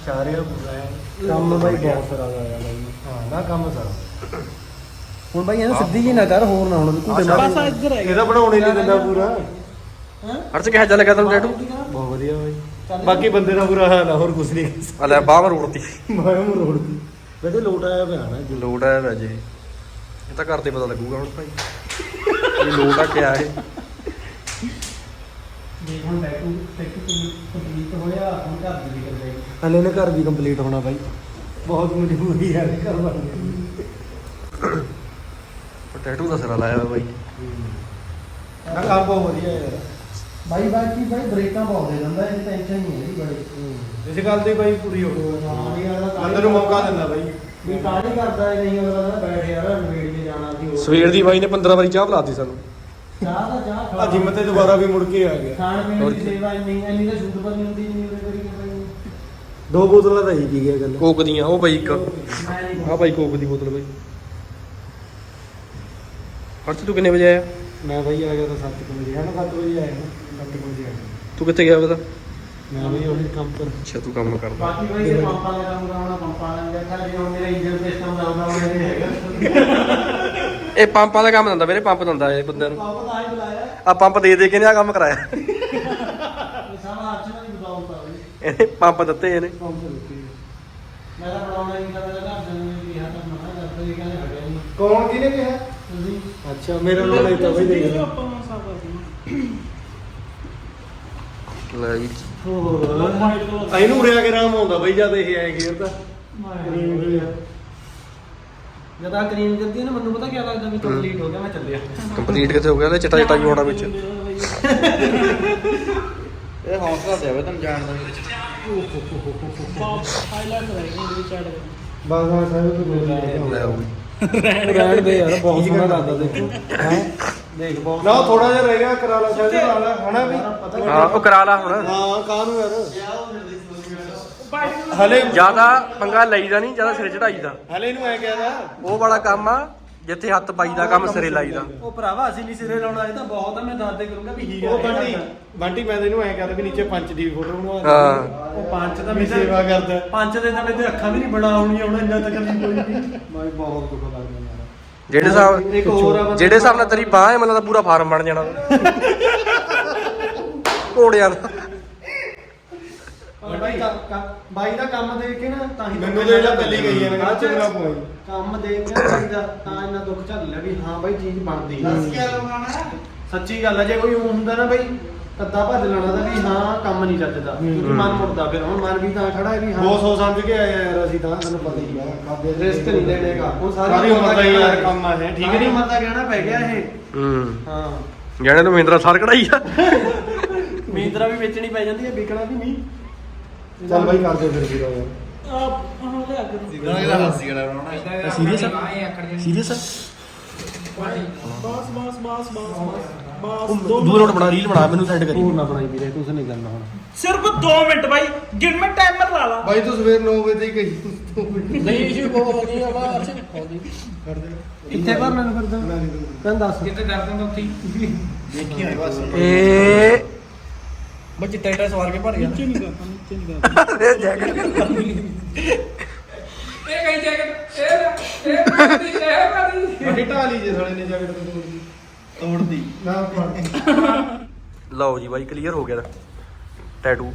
ਸ਼ਾਰਿਆ ਪੂਰਾ ਹੈ ਕੰਮ ਬਾਈ ਬਹੁਤ ਸਾਰਾ ਆਇਆ ਬਾਈ ਹਾਂ ਨਾ ਕੰਮ ਸਾਰਾ। ਹੁਣ ਬਾਈ ਇਹਨੂੰ ਸਿੱਧੀ ਜੀ ਨਾ ਕਰ ਹੋਰ ਨਾ ਹੁਣ ਤੂੰ ਬਸ ਇੱਧਰ ਹੈਗਾ ਇਹਦਾ ਬਣਾਉਣੇ ਨਹੀਂ ਦਿੰਦਾ ਪੂਰਾ। ਹਰਚ ਕਿਹਾ ਜਾ ਲੱਗਾ ਤੈਨੂੰ ਟੈਟੂ ਬਹੁਤ ਵਧੀਆ ਬਾਈ ਬਾਕੀ ਬੰਦੇ ਦਾ ਬੁਰਾ ਹਾਲ ਆ ਹੋਰ ਕੁਝ ਨਹੀਂ। ਆ ਲੈ ਬਾਹ ਰੋੜਤੀ ਮੈਂ ਉਹ ਰੋੜ ਦੀ ਵੈਸੇ ਲੋਟ ਆਇਆ ਪਿਆ ਨਾ ਲੋਟ ਹੈ ਵੈਜੇ ਇਹ ਤਾਂ ਘਰ ਤੇ ਪਤਾ ਲੱਗੂਗਾ ਹੁਣ ਭਾਈ। ਇਹ ਲੋਟ ਆ ਕਿਆ ਇਹ? ਦੇਖ ਹੁਣ ਟੈਟੂ ਟੈਟੂ ਕੰਪਲੀਟ ਹੋਇਆ ਹੁਣ ਘਰ ਦੀ ਵੀ ਜਾਏਗੀ ਹਲੇ ਨੇ ਘਰ ਵੀ ਕੰਪਲੀਟ ਹੋਣਾ ਬਾਈ। ਬਹੁਤ ਮਜਬੂਰੀ ਹੈ ਘਰ ਬਣ ਟੈਟੂ ਦਾ ਸਿਰਾ ਲਾਇਆ ਹੋਇਆ ਬਾਈ। ਨਾ ਕੰਮ ਬਹੁਤ ਵਧੀਆ ਯਾਰ। ਬਾਈ ਬਾਕੀ ਬਾਈ ਬ੍ਰੇਕਾਂ ਬਹੁਤ ਦੇ ਦਿੰਦਾ ਇਹ ਟੈਨਸ਼ਨ ਨਹੀਂ ਹੈ। ਬੜੀ ਇਸ ਗੱਲ ਤੇ ਬਾਈ ਪੂਰੀ ਹੋ ਹਾਂ ਇਹ ਵਾਲਾ ਬੰਦੇ ਨੂੰ ਮੌਕਾ ਦਿੰਦਾ ਬਾਈ। ਵੀ ਕਾਹਲੀ ਕਰਦਾ ਇਹ ਨਹੀਂ ਅਗਲਾ ਕਹਿੰਦਾ ਬੈਠ ਯਾਰ ਨਵੇੜ ਕੇ ਜਾਣਾ ਸੀ ਹੋਰ। ਸਵੇਰ ਦੀ ਬਾਈ ਨੇ 15 ਵਾਰੀ ਚਾਹ ਪਿਲਾਤੀ ਸਾਨੂੰ। ਚਾਹ ਦਾ ਚਾਹ ਆ ਜਿੰਮ ਤੇ ਦੁਬਾਰਾ ਵੀ ਮੁੜ ਕੇ ਆ ਗਿਆ। ਖਾਣ ਪੀਣ ਦੀ? ਸੇਵਾ ਇੰਨੀ ਇੰਨੀ ਤਾਂ ਸ਼ੁੱਧ ਬੰਦੀ ਹੁੰਦੀ ਨਹੀਂ ਉਹਦੇ ਕਰੀ ਕੇ ਬਾਈ ਦੋ ਬੋਤਲਾਂ ਤਾਂ ਹੀ ਪੀ ਗਿਆ ਗੱਲ। ਕੋਕ ਦੀਆਂ ਉਹ ਬਾਈ ਇੱਕ। ਮੈਂ ਨਹੀਂ ਆ ਬਾਈ ਕੋਕ ਦੀ ਬੋਤਲ ਬਾਈ। ਹਰਚ ਤੂੰ ਕਿੰਨੇ ਵਜੇ ਆਇਆ? ਮੈਂ ਬਾਈ ਆ ਗਿਆ ਤਾਂ 7 ਵਜੇ। ਹੈ ਨਾ 7 ਵਜੇ ਆਇਆ ਨਾ 7 ਵਜੇ ਆਇਆ। ਤੂੰ ਕਿੱਥੇ ਗਿਆ ਪਤਾ? ਮੈਂ ਬਾਈ ਉਹੀ ਕੰਮ ਕਰ ਅੱਛਾ ਤੂੰ ਕੰਮ ਕਰਦਾ। ਬਾਕੀ ਬਾਈ ਇਹ ਪੰਪਾਂ ਦਾ ਕੰਮ ਕਰਾਉਣਾ ਪੰਪਾਂ ਦਾ ਦੇਖਾ ਜੇ ਹੁਣ ਮੇਰਾ ਇੰਜਨ ਸਿਸਟਮ ਦਾ ਉਹਦਾ ਨਹੀਂ ਹੈਗਾ। ਇਹ ਪੰਪਾਂ ਦਾ ਕੰਮ ਦਿੰਦਾ ਵੀਰੇ ਪੰਪ ਦਿੰਦਾ ਇਹ ਬੰਦੇ ਨੂੰ। ਪੰਪ ਤਾਂ ਹੀ ਬੁਲਾਇਆ। ਆ ਪੰਪ ਦੇ ਦੇ ਕੇ ਨੇ ਆ ਕੰਮ ਕਰਾਇਆ। ਇਹ ਸਾਰਾ ਅਰਚਨਾ ਦੀ ਬੁਲਾਉਂਦਾ ਬਈ ਇਹਨੇ ਪੰਪ ਦਿੱਤੇ ਇਹਨੇ। ਮੈਂ ਤਾਂ ਬਣਾਉਣਾ ਨਹੀਂ ਕਰਦਾ ਘਰ ਦੇ ਨੂੰ ਵੀ ਹਾਂ ਤਾਂ ਕਰਦੇ ਇਹ ਕਹਿੰਦੇ ਹਟਿਆ ਨਹੀਂ। ਕੌਣ ਕਿਹਨੇ ਕਿਹਾ? ਤੁਸੀਂ। ਅੱਛਾ ਮੇਰੇ ਨਾਲ ਨਹੀਂ ਤਾਂ ਬਾਈ ਦੇਖ ਲੈ ਆਪਾਂ ਨੂੰ ਸਭ ਕਰਦੇ ਲੈ ਜੀ। ਹੋਰ। ਇਹਨੂੰ ਉਰਿਆ ਕੇ ਆਰਾਮ ਆਉਂਦਾ ਬਾਈ ਜਦ ਇਹ ਆਏ ਗੇਰ ਤਾਂ ਜਦ ਆ ਕਰੀਮ ਕਰਦੀ ਹੈ ਨਾ ਮੈਨੂੰ ਪਤਾ ਕੀ ਲੱਗਦਾ ਵੀ ਕੰਪਲੀਟ ਹੋ ਗਿਆ ਮੈਂ ਚੱਲਿਆ। ਕੰਪਲੀਟ ਕਿੱਥੇ ਹੋ ਗਿਆ? ਲੈ ਚਟਾ ਚਟਾ ਵੀ ਹੋਣਾ ਵਿੱਚ। ਇਹ ਹੌਸਲਾ ਦੇ ਵੇ ਤੈਨੂੰ ਜਾਣ ਦਾ ਹਾਈਲਾਈਟ ਰਹੇਗਾ ਇਹਦੇ ਵਿੱਚ ਐਡ ਬਸ ਹਾਂ ਸਾਰੇ ਤੋਂ ਉਹ। ਰਹਿਣ ਦੇ ਯਾਰ ਬਹੁਤ ਸੋਹਣਾ ਲੱਗਦਾ ਦੇਖੋ। ਹੈ? ਦੇਖ ਬਹੁਤ ਨਾ ਥੋੜਾ ਜਿਹਾ ਰਹਿ ਗਿਆ ਕਰਾ ਲਾ ਸ਼ਾਇਦ ਨਾਲ ਹਨਾ ਵੀ? ਹਾਂ ਉਹ ਕਰਾ ਲਾ ਹੁਣ। ਹਾਂ ਕਾਹਨੂੰ ਯਾਰ? ਹਲੇ ਜ਼ਿਆਦਾ ਪੰਗਾ ਲਈਦਾ ਨਹੀਂ ਜ਼ਿਆਦਾ ਸਿਰ ਚੜਾਈਦਾ। ਹਲੇ ਇਹਨੂੰ ਐ ਕਹਿਦਾ। ਉਹ ਵਾਲਾ ਕੰਮ ਆ ਜਿੱਥੇ ਹੱਥ ਪਾਈਦਾ ਕੰਮ ਸਿਰੇ ਲਾਈਦਾ। ਉਹ ਭਰਾਵਾ ਅਸੀਂ ਨਹੀਂ ਸਿਰੇ ਲਾਉਣਾ ਇਹ ਤਾਂ ਬਹੁਤ ਆ ਮੈਂ ਦੱਸਦੇ ਕਰੂੰਗਾ ਵੀ ਹੀ ਉਹ ਬੰਟੀ ਬੰਟੀ ਮੈਂ ਤੈਨੂੰ ਐ ਕਹਦਾ ਵੀ ਨੀਚੇ ਪੰਚ ਦੀ ਫੋਟੋ ਬਣਵਾ ਦੇ। ਹਾਂ। ਉਹ ਪੰਜ ਦਾ ਵੀ ਸੇਵਾ ਕਰਦਾ। ਪੰਜ ਦੇ ਤਾਂ ਮੇਰੇ ਅੱਖਾਂ ਵੀ ਨਹੀਂ ਬਣਾ ਆਉਣੀਆਂ ਹੁਣ ਇੰਨਾ ਤੱਕ ਨਹੀਂ ਕੋਈ ਵੀ ਬਾਈ ਬਹੁਤ ਦੁੱਖ ਲੱਗਦਾ ਯਾਰ ਜਿਹੜੇ ਹਿਸਾਬ ਇੱਕ ਹੋਰ ਆ ਬੰਦਾ- ਜਿਹੜੇ ਹਿਸਾਬ ਨਾਲ ਤੇਰੀ ਬਾਹ ਹੈ ਮੈਨੂੰ ਤਾਂ ਪੂਰਾ ਫਾਰਮ ਬਣ ਜਾਣਾ। ਘੋੜਿਆਂ ਦਾ। ਬਾਈ ਦਾ ਕੰਮ- ਬਾਈ ਦਾ ਕੰਮ ਦੇਖ ਕੇ ਨਾ ਤਾਂ ਹੀ ਮੈਨੂੰ ਤਾਂ ਇਹਦਾ ਪਹਿਲੀ ਗਈ ਹੈ, ਮੈਂ ਕਿਹਾ ਚੰਗਾ ਪਵਾਈ। ਕੰਮ ਦੇਖ ਕੇ ਬਾਈ ਦਾ ਤਾਂ ਇੰਨਾ ਦੁੱਖ ਝੱਲ ਲਿਆ ਵੀ ਹਾਂ ਬਾਈ ਚੀਜ਼ ਬਣਦੀ ਸੱਚੀ ਗੱਲ ਹੈ ਜੇ ਕੋਈ ਊਂ ਹੁੰਦਾ ਨਾ ਬਾਈ ਕੱਦਾ ਭੱਜ ਲੈਣਾ ਤਾਂ ਵੀ ਹਾਂ ਕੰਮ ਨਹੀਂ ਚੱਜਦਾ। ਕਿਉਂਕਿ ਮਨ ਮੁੜਦਾ ਫਿਰ ਹੁਣ ਮਨ ਵੀ ਤਾਂ ਖੜਾ ਹੈ ਵੀ ਹਾਂ। ਬਹੁਤ ਸੋਚ ਸਮਝ ਕੇ ਆਇਆ ਯਾਰ ਅਸੀਂ ਤਾਂ ਤੈਨੂੰ ਪਤਾ ਹੀ ਆ ਕਾਦੇ ਰਿਸਕ ਨਹੀਂ ਲੈਣੇਗਾ ਹੁਣ ਸਾਰੀ ਉਮਰ ਦਾ ਹੀ ਯਾਰ ਕੰਮ ਆ ਇਹ ਠੀਕ ਸਾਰੀ ਨਹੀਂ? ਉਮਰ ਦਾ ਗਹਿਣਾ ਪੈ ਗਿਆ ਇਹ। ਹੂੰ। ਹਾਂ। ਜਾਣੇ ਨੂੰ ਮਹਿੰਦਰਾ ਸਰ ਕਢਾਈ ਆ। [laughs] ਮੀਂਦਰਾ ਵੀ ਵੇਚਣੀ ਪੈ ਜਾਂਦੀ ਹੈ ਵਿਕਣਾ ਵੀ ਨਹੀਂ। ਚੱਲ ਬਾਈ ਕਰਦੇ ਫਿਰ ਵੀਰੋ ਯਾਰ ਆ ਹਾਂ ਲੈ ਅੱਗੇ ਸੀਰੀਅਸ ਆ? ਸੀਰੀਅਸ ਆ? ਬਸ ਬਸ ਬਸ ਬਸ ਬਸ ਦੋ ਦੂਰ ਨੋਟ ਬਣਾ ਰੀਲ ਬਣਾ ਮੈਨੂੰ ਸੈਂਡ ਕਰੀ। ਹੋਰ ਨਾ ਬਣਾਈ ਵੀਰੇ ਤੂੰ ਨਹੀਂ ਕਰਨਾ ਹੁਣ। ਸਿਰਫ 2 ਮਿੰਟ ਬਾਈ ਗਿਣ ਮੈਂ ਟਾਈਮਰ ਲਾ ਲਾ। ਬਾਈ ਤੂੰ ਸਵੇਰ 9 ਵਜੇ ਹੀ ਗਈ ਨਹੀਂ ਇਸ਼ੂ ਬਹੁਤ ਹੋ ਗਈ ਆ ਬਾਹਰ। ਸੇ ਕਿੱਥੇ ਭਰਨਾ ਨੂੰ ਫਿਰਦਾ ਕਹਿੰਦਾ ਦੱਸ। ਏ ਬੱਚੇ ਟੈਟਾ ਸਵਾਰ ਕੇ ਭਰ ਗਿਆ। ਨੀਚੇ ਨਹੀਂ ਕਰਦਾ ਨੀਚੇ ਨਹੀਂ ਕਰਦਾ ਇਹ ਜੈਕਟ ਇਹ ਕਹੀ ਜੈਕਟ ਇਹ ਵੱਡੀ ਢਾਲੀ ਜੇ ਸਾਲੇ ਨੇ ਜਾ ਕੇ ਤੋੜਦੀ। ਤੋੜਦੀ। ਨਾ ਲਓ ਜੀ ਬਾਈ ਕਲੀਅਰ ਹੋ ਗਿਆ ਟੈਟੂ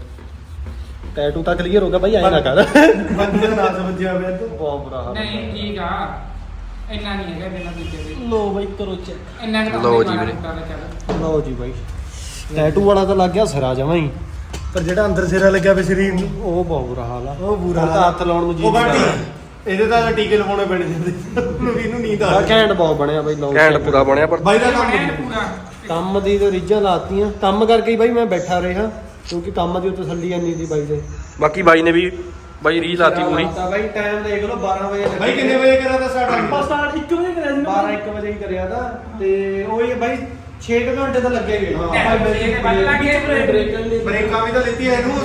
ਟੈਟੂ ਤਾਂ ਕਲੀਅਰ ਹੋ ਗਿਆ ਬਾਈ ਐ ਨਾ ਕਰ। ਬੰਦੇ ਦਾ ਨਾਸ ਵੱਜਿਆ ਪਿਆ ਤੂੰ ਬਹੁਤ ਬੁਰਾ ਹਾਲ ਨਹੀਂ ਠੀਕ ਆ। ਇੰਨਾ ਨਹੀਂ ਹੈਗਾ ਬਿਨਾਂ ਦੂਜੇ ਦੇ। ਲੋ ਬਾਈ ਕਰੋ ਚੈੱਕ ਇੰਨਾ ਕੁ ਤਾਂ ਲਓ ਜੀ ਵੀਰੇ। ਚੱਲ। ਲਓ ਜੀ ਬਾਈ। ਟੈਟੂ ਵਾਲਾ ਤਾਂ ਲੱਗ ਗਿਆ ਸਿਰਾ ਜਮਾ ਹੀ। ਪਰ ਜਿਹੜਾ ਅੰਦਰ ਸਿਰਾ ਲੱਗਿਆ ਪਿਆ ਸਰੀਰ ਨੂੰ। ਉਹ ਬਹੁਤ ਬੁਰਾ ਹਾਲ ਆ। ਉਹ ਬੁਰਾ ਹੁਣ ਤਾਂ ਹੱਥ ਲਾਉਣ ਨੂੰ ਜੀ ਉਹ ਨਹੀਂ ਬਾਟੀ। ਇਹਦੇ ਤਾਂ ਟੀਕੇ ਲਵਾਉਣੇ ਪੈਣੇ ਜਾਂਦੇ ਉਹਨੂੰ ਵੀ ਇਹਨੂੰ ਨੀਂਦ ਆ ਆ ਘੈਂਟ ਬਹੁਤ ਬਣਿਆ ਬਾਈ ਲਓ ਕੈਂਡ ਪੂਰਾ ਬਣਿਆ ਪਰ ਬਾਈ ਦਾ ਕੰਮ ਐਨ ਪੂਰਾ। ਕੰਮ ਦੀ ਤੇ ਰੀਝਾਂ ਲਾਤੀਆਂ। ਕੰਮ ਕਰਕੇ ਹੀ ਬਾਈ ਮੈਂ ਬੈਠਾ ਰਿਹਾ ਕਿਉਂਕਿ ਕੰਮ ਦੀ ਉਹ ਤਸੱਲੀ ਇੰਨੀ ਸੀ ਬਾਈ ਦੇ। ਬਾਕੀ ਬਾਈ ਨੇ ਵੀ ਬਾਈ ਰੀ ਲਾਤੀ ਪੂਰੀ। ਤਾਂ ਬਾਈ ਟਾਈਮ ਦੇਖ ਲਓ 12 ਵਜੇ ਲੱਗੇ। ਬਾਈ ਕਿੰਨੇ ਵਜੇ ਕਰਾ ਤਾ ਸਾਡਾ ਬਸ ਸਟਾਰਟ 1 ਵਜੇ ਕਰਿਆ ਸੀ 12 1 ਵਜੇ ਹੀ ਕਰਿਆ ਤਾਂ ਤੇ ਉਹ ਹੀ ਬਾਈ 6 ਘੰਟੇ ਤਾਂ ਲੱਗੇ ਗਏ ਹਾਂ, ਭਾਈ ਮੇਰੇ ਵੱਜ ਲੱਗ ਬ੍ਰੇਕ ਬ੍ਰੇਕਾਂ ਵੀ ਤਾਂ ਲਿੱਤੀ ਇਹਨੂੰ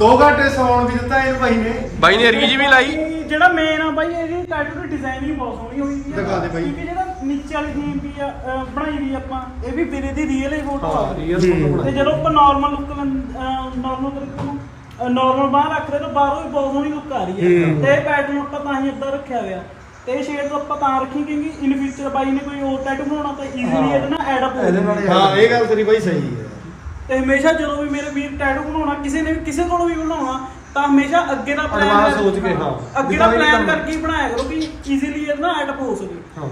2 ਘੰਟੇ ਸੌਣ ਵੀ ਦਿੱਤਾ ਇਹਨੂੰ ਬਾਈ ਨੇ। ਬਾਈ ਨੇ ਰੀਜ ਵੀ ਲਾਈ। ਜਿਹੜਾ ਮੇਨ ਆ ਬਾਈ ਇਹਦੀ ਟੈਟੂ ਦੀ ਡਿਜ਼ਾਈਨ ਹੀ ਬਹੁਤ ਸੋਹਣੀ ਹੋਈ ਆ। ਦਿਖਾ ਦੇ ਬਾਈ। ਕਿਉਂਕਿ ਜਿਹੜਾ ਨੀਚੇ ਵਾਲੀ ਥੀਮ ਵੀ ਆ ਅਹ, ਬਣਾਈ ਵੀ ਆਪਾਂ ਇਹ ਵੀ ਵੀਰੇ ਦੀ ਰੀਅਲ ਹੀ ਫੋਟੋ ਆ। ਹਾਂ ਰੀਅਲ ਫੋਟੋ ਤੇ ਜਦੋਂ ਆਪਾਂ ਨਾਰਮਲ ਲੁੱਕ ਨਾਰਮਲ ਕਰਕੇ ਨੂੰ ਨਾਰਮਲ ਬਾਹਰ ਰੱਖਦੇ ਤਾਂ ਬਾਹਰੋਂ ਵੀ ਬਹੁਤ ਸੋਹਣੀ ਲੁੱਕ ਆ ਰਹੀ ਹੈ। ਤੇ ਇਹ ਪੈਟਰਨ ਆਪਾਂ ਤਾਂ ਹੀ ਏਦਾਂ ਰੱਖਿਆ ਹੋਇਆ। ਤੇ ਇਹ ਸ਼ੇਡ ਆਪਾਂ ਤਾਂ ਰੱਖੀ ਕਿਉਂਕਿ ਇਨ ਫਿਊਚਰ ਬਾਈ ਨੇ ਕੋਈ ਹੋਰ ਟੈਟੂ ਬਣਾਉਣਾ ਤਾਂ ਈਜ਼ੀਲੀ ਇਹਦੇ ਨਾਲ ਐਡ ਅਪ ਹੋ ਜਾਊਗਾ। ਹਾਂ ਇਹ ਗੱਲ ਤੇਰੀ ਬਾਈ ਸਹੀ ਹੈ। ਤੇ ਹਮੇਸ਼ਾ ਜਦੋਂ ਵੀ ਮੇਰੇ ਵੀਰ ਟੈਟੂ ਬਣਾਉਣਾ ਕਿਸੇ ਨੇ ਵੀ ਕਿਸੇ ਕੋਲੋਂ ਵੀ ਬਣਾਉਣਾ ਤਾਂ ਹਮੇਸ਼ਾ ਅੱਗੇ ਦਾ ਪਲਾਨ Advance ਸੋਚ ਕੇ, ਹਾਂ। ਅੱਗੇ ਦਾ ਵੀ ਪਲਾਨ ਕਰਕੇ ਹੀ ਬਣਾਇਆ ਕਰੋ ਕਿ ਈਜ਼ੀਲੀ ਇਹ ਨਾ ਐਡ ਹੋ ਸਕੇ। ਹਾਂ।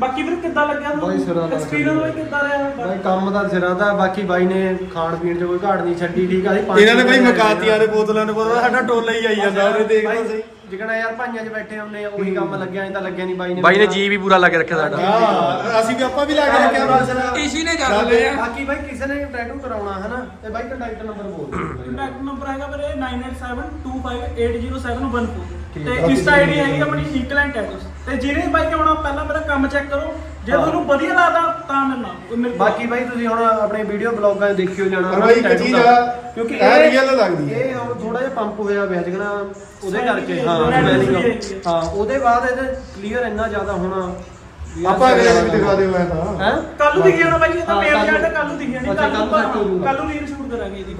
ਬਾਕੀ ਫਿਰ ਕਿੱਦਾਂ ਲੱਗਿਆ ਬਾਈ ਸਿਰਾ ਤੁਹਾਨੂੰ ਲਾ ਐਕਸਪੀਰੀਅੰਸ ਬਾਈ ਕਿੱਦਾਂ ਰਿਹਾ? ਬਾਈ ਕੰਮ ਦਾ ਸਿਰਾ ਦਾ ਬਾਕੀ ਬਾਈ ਨੇ ਖਾਣ ਪੀਣ 'ਚ ਕੋਈ ਘਾਟ ਨਹੀਂ ਛੱਡੀ ਠੀਕ ਆ ਜੀ ਪੰਜ ਇਹਨਾਂ ਨੇ ਬਾਈ ਮਕਾਤੀਆਂ ਦੇ ਬੋਤਲਾਂ ਦੇ ਬੋਤਲਾਂ ਸਾਡਾ ਟੋਲਾ ਹੀ ਆਈ ਜਾਂਦਾ ਉਹਨੇ ਦੇਖ ਬਾਈ, ਤਾਂ ਸਹੀ। ਜਿਕਣਾ ਯਾਰ ਭਾਈਆਂ 'ਚ ਬੈਠੇ ਹੁੰਦੇ ਆ ਉਹੀ ਕੰਮ ਲੱਗਿਆ ਨਹੀਂ ਤਾਂ ਲੱਗਿਆ ਨਹੀਂ ਬਾਈ ਨੇ ਬਾਈ ਨੇ ਜੀ ਵੀ ਪੂਰਾ ਲਾ ਕੇ ਰੱਖਿਆ ਸਾਡਾ। ਹਾਂ। ਅਸੀਂ ਵੀ ਆਪਾਂ ਵੀ ਲਾ ਕੇ ਰੱਖਿਆ ਬਸ ਇਸੀ ਨੇ ਲਿਆ। ਬਾਕੀ ਬਾਈ ਕਿਸੇ ਨੇ ਟੈਟੂ ਕਰਾਉਣਾ ਹੈ ਨਾ ਤੇ ਬਾਈ ਕੰਟੈਕਟ ਨੰਬਰ ਬੋਲ। ਕੰਟੈਕਟ ਨੰਬਰ ਹੈਗਾ ਮੇਰੇ 9872580714 ਠੀਕ ਤੇ। ਇੰਸਟਾ ਆਈਡੀ ਹੈਗੀ ਆਪਣੀ ਇਨਕਲੈਂਟ ਟੈਟੂਸ ਤੇ ਜਿਹਨੇ ਬਾਈ ਕਿ ਆਉਣਾ ਪਹਿਲਾਂ ਮੇਰਾ ਕੰਮ ਚੈੱਕ ਕਰੋ। ਜੇ ਤੁਹਾਨੂੰ ਵਧੀਆ ਲੱਗਦਾ ਤਾਂ ਕੋਲ ਬਾਕੀ ਬਾਈ ਤੁਸੀਂ ਹੁਣ ਆਪਣੇ ਵੀਡੀਓ ਬਲੌਗਾਂ 'ਚ ਦੇਖਿਓ ਜਾਣਾ ਪਰ ਬਾਈ ਇੱਕ ਚੀਜ਼। ਆ, ਕਿਉਂਕਿ ਇਹ real ਲੱਗਦੀ ਹੈ। ਇਹ ਹੁਣ ਥੋੜਾ ਜਿਹਾ ਪੰਪ ਹੋਇਆ ਪਿਆ ਜਿਕਣਾ ਉਹਦੇ ਕਰਕੇ ਹਾਂ ਹੈ, ਉਹਦੇ ਬਾਅਦ ਇਹਦੇ ਕਲੀਅਰ ਇੰਨਾ ਜ਼ਿਆਦਾ ਹੋਣਾ। ਆਪਾਂ ਅਗਲੇ ਨੂੰ ਵੀ ਦਿਖਾ ਦਿਓ ਮੈਂ ਤਾਂ। ਹੈਂ? ਕੱਲ ਨੂੰ ਦਿਖ ਜਾਣਾ ਬਾਈ ਇਹ ਤਾਂ ਮੇਲ ਜਾਣਾ ਨੂੰ। ਕੱਲ ਨੂੰ ਦਿਖ ਜਾਣੀ ਅੱਛਾ, ਕੱਲ ਨੂੰ ਨੂੰ। ਕੱਲ ਨੂੰ ਰੀਲ ਸ਼ੂਟ ਕਰਾਂਗੇ ਇਹਦੀ।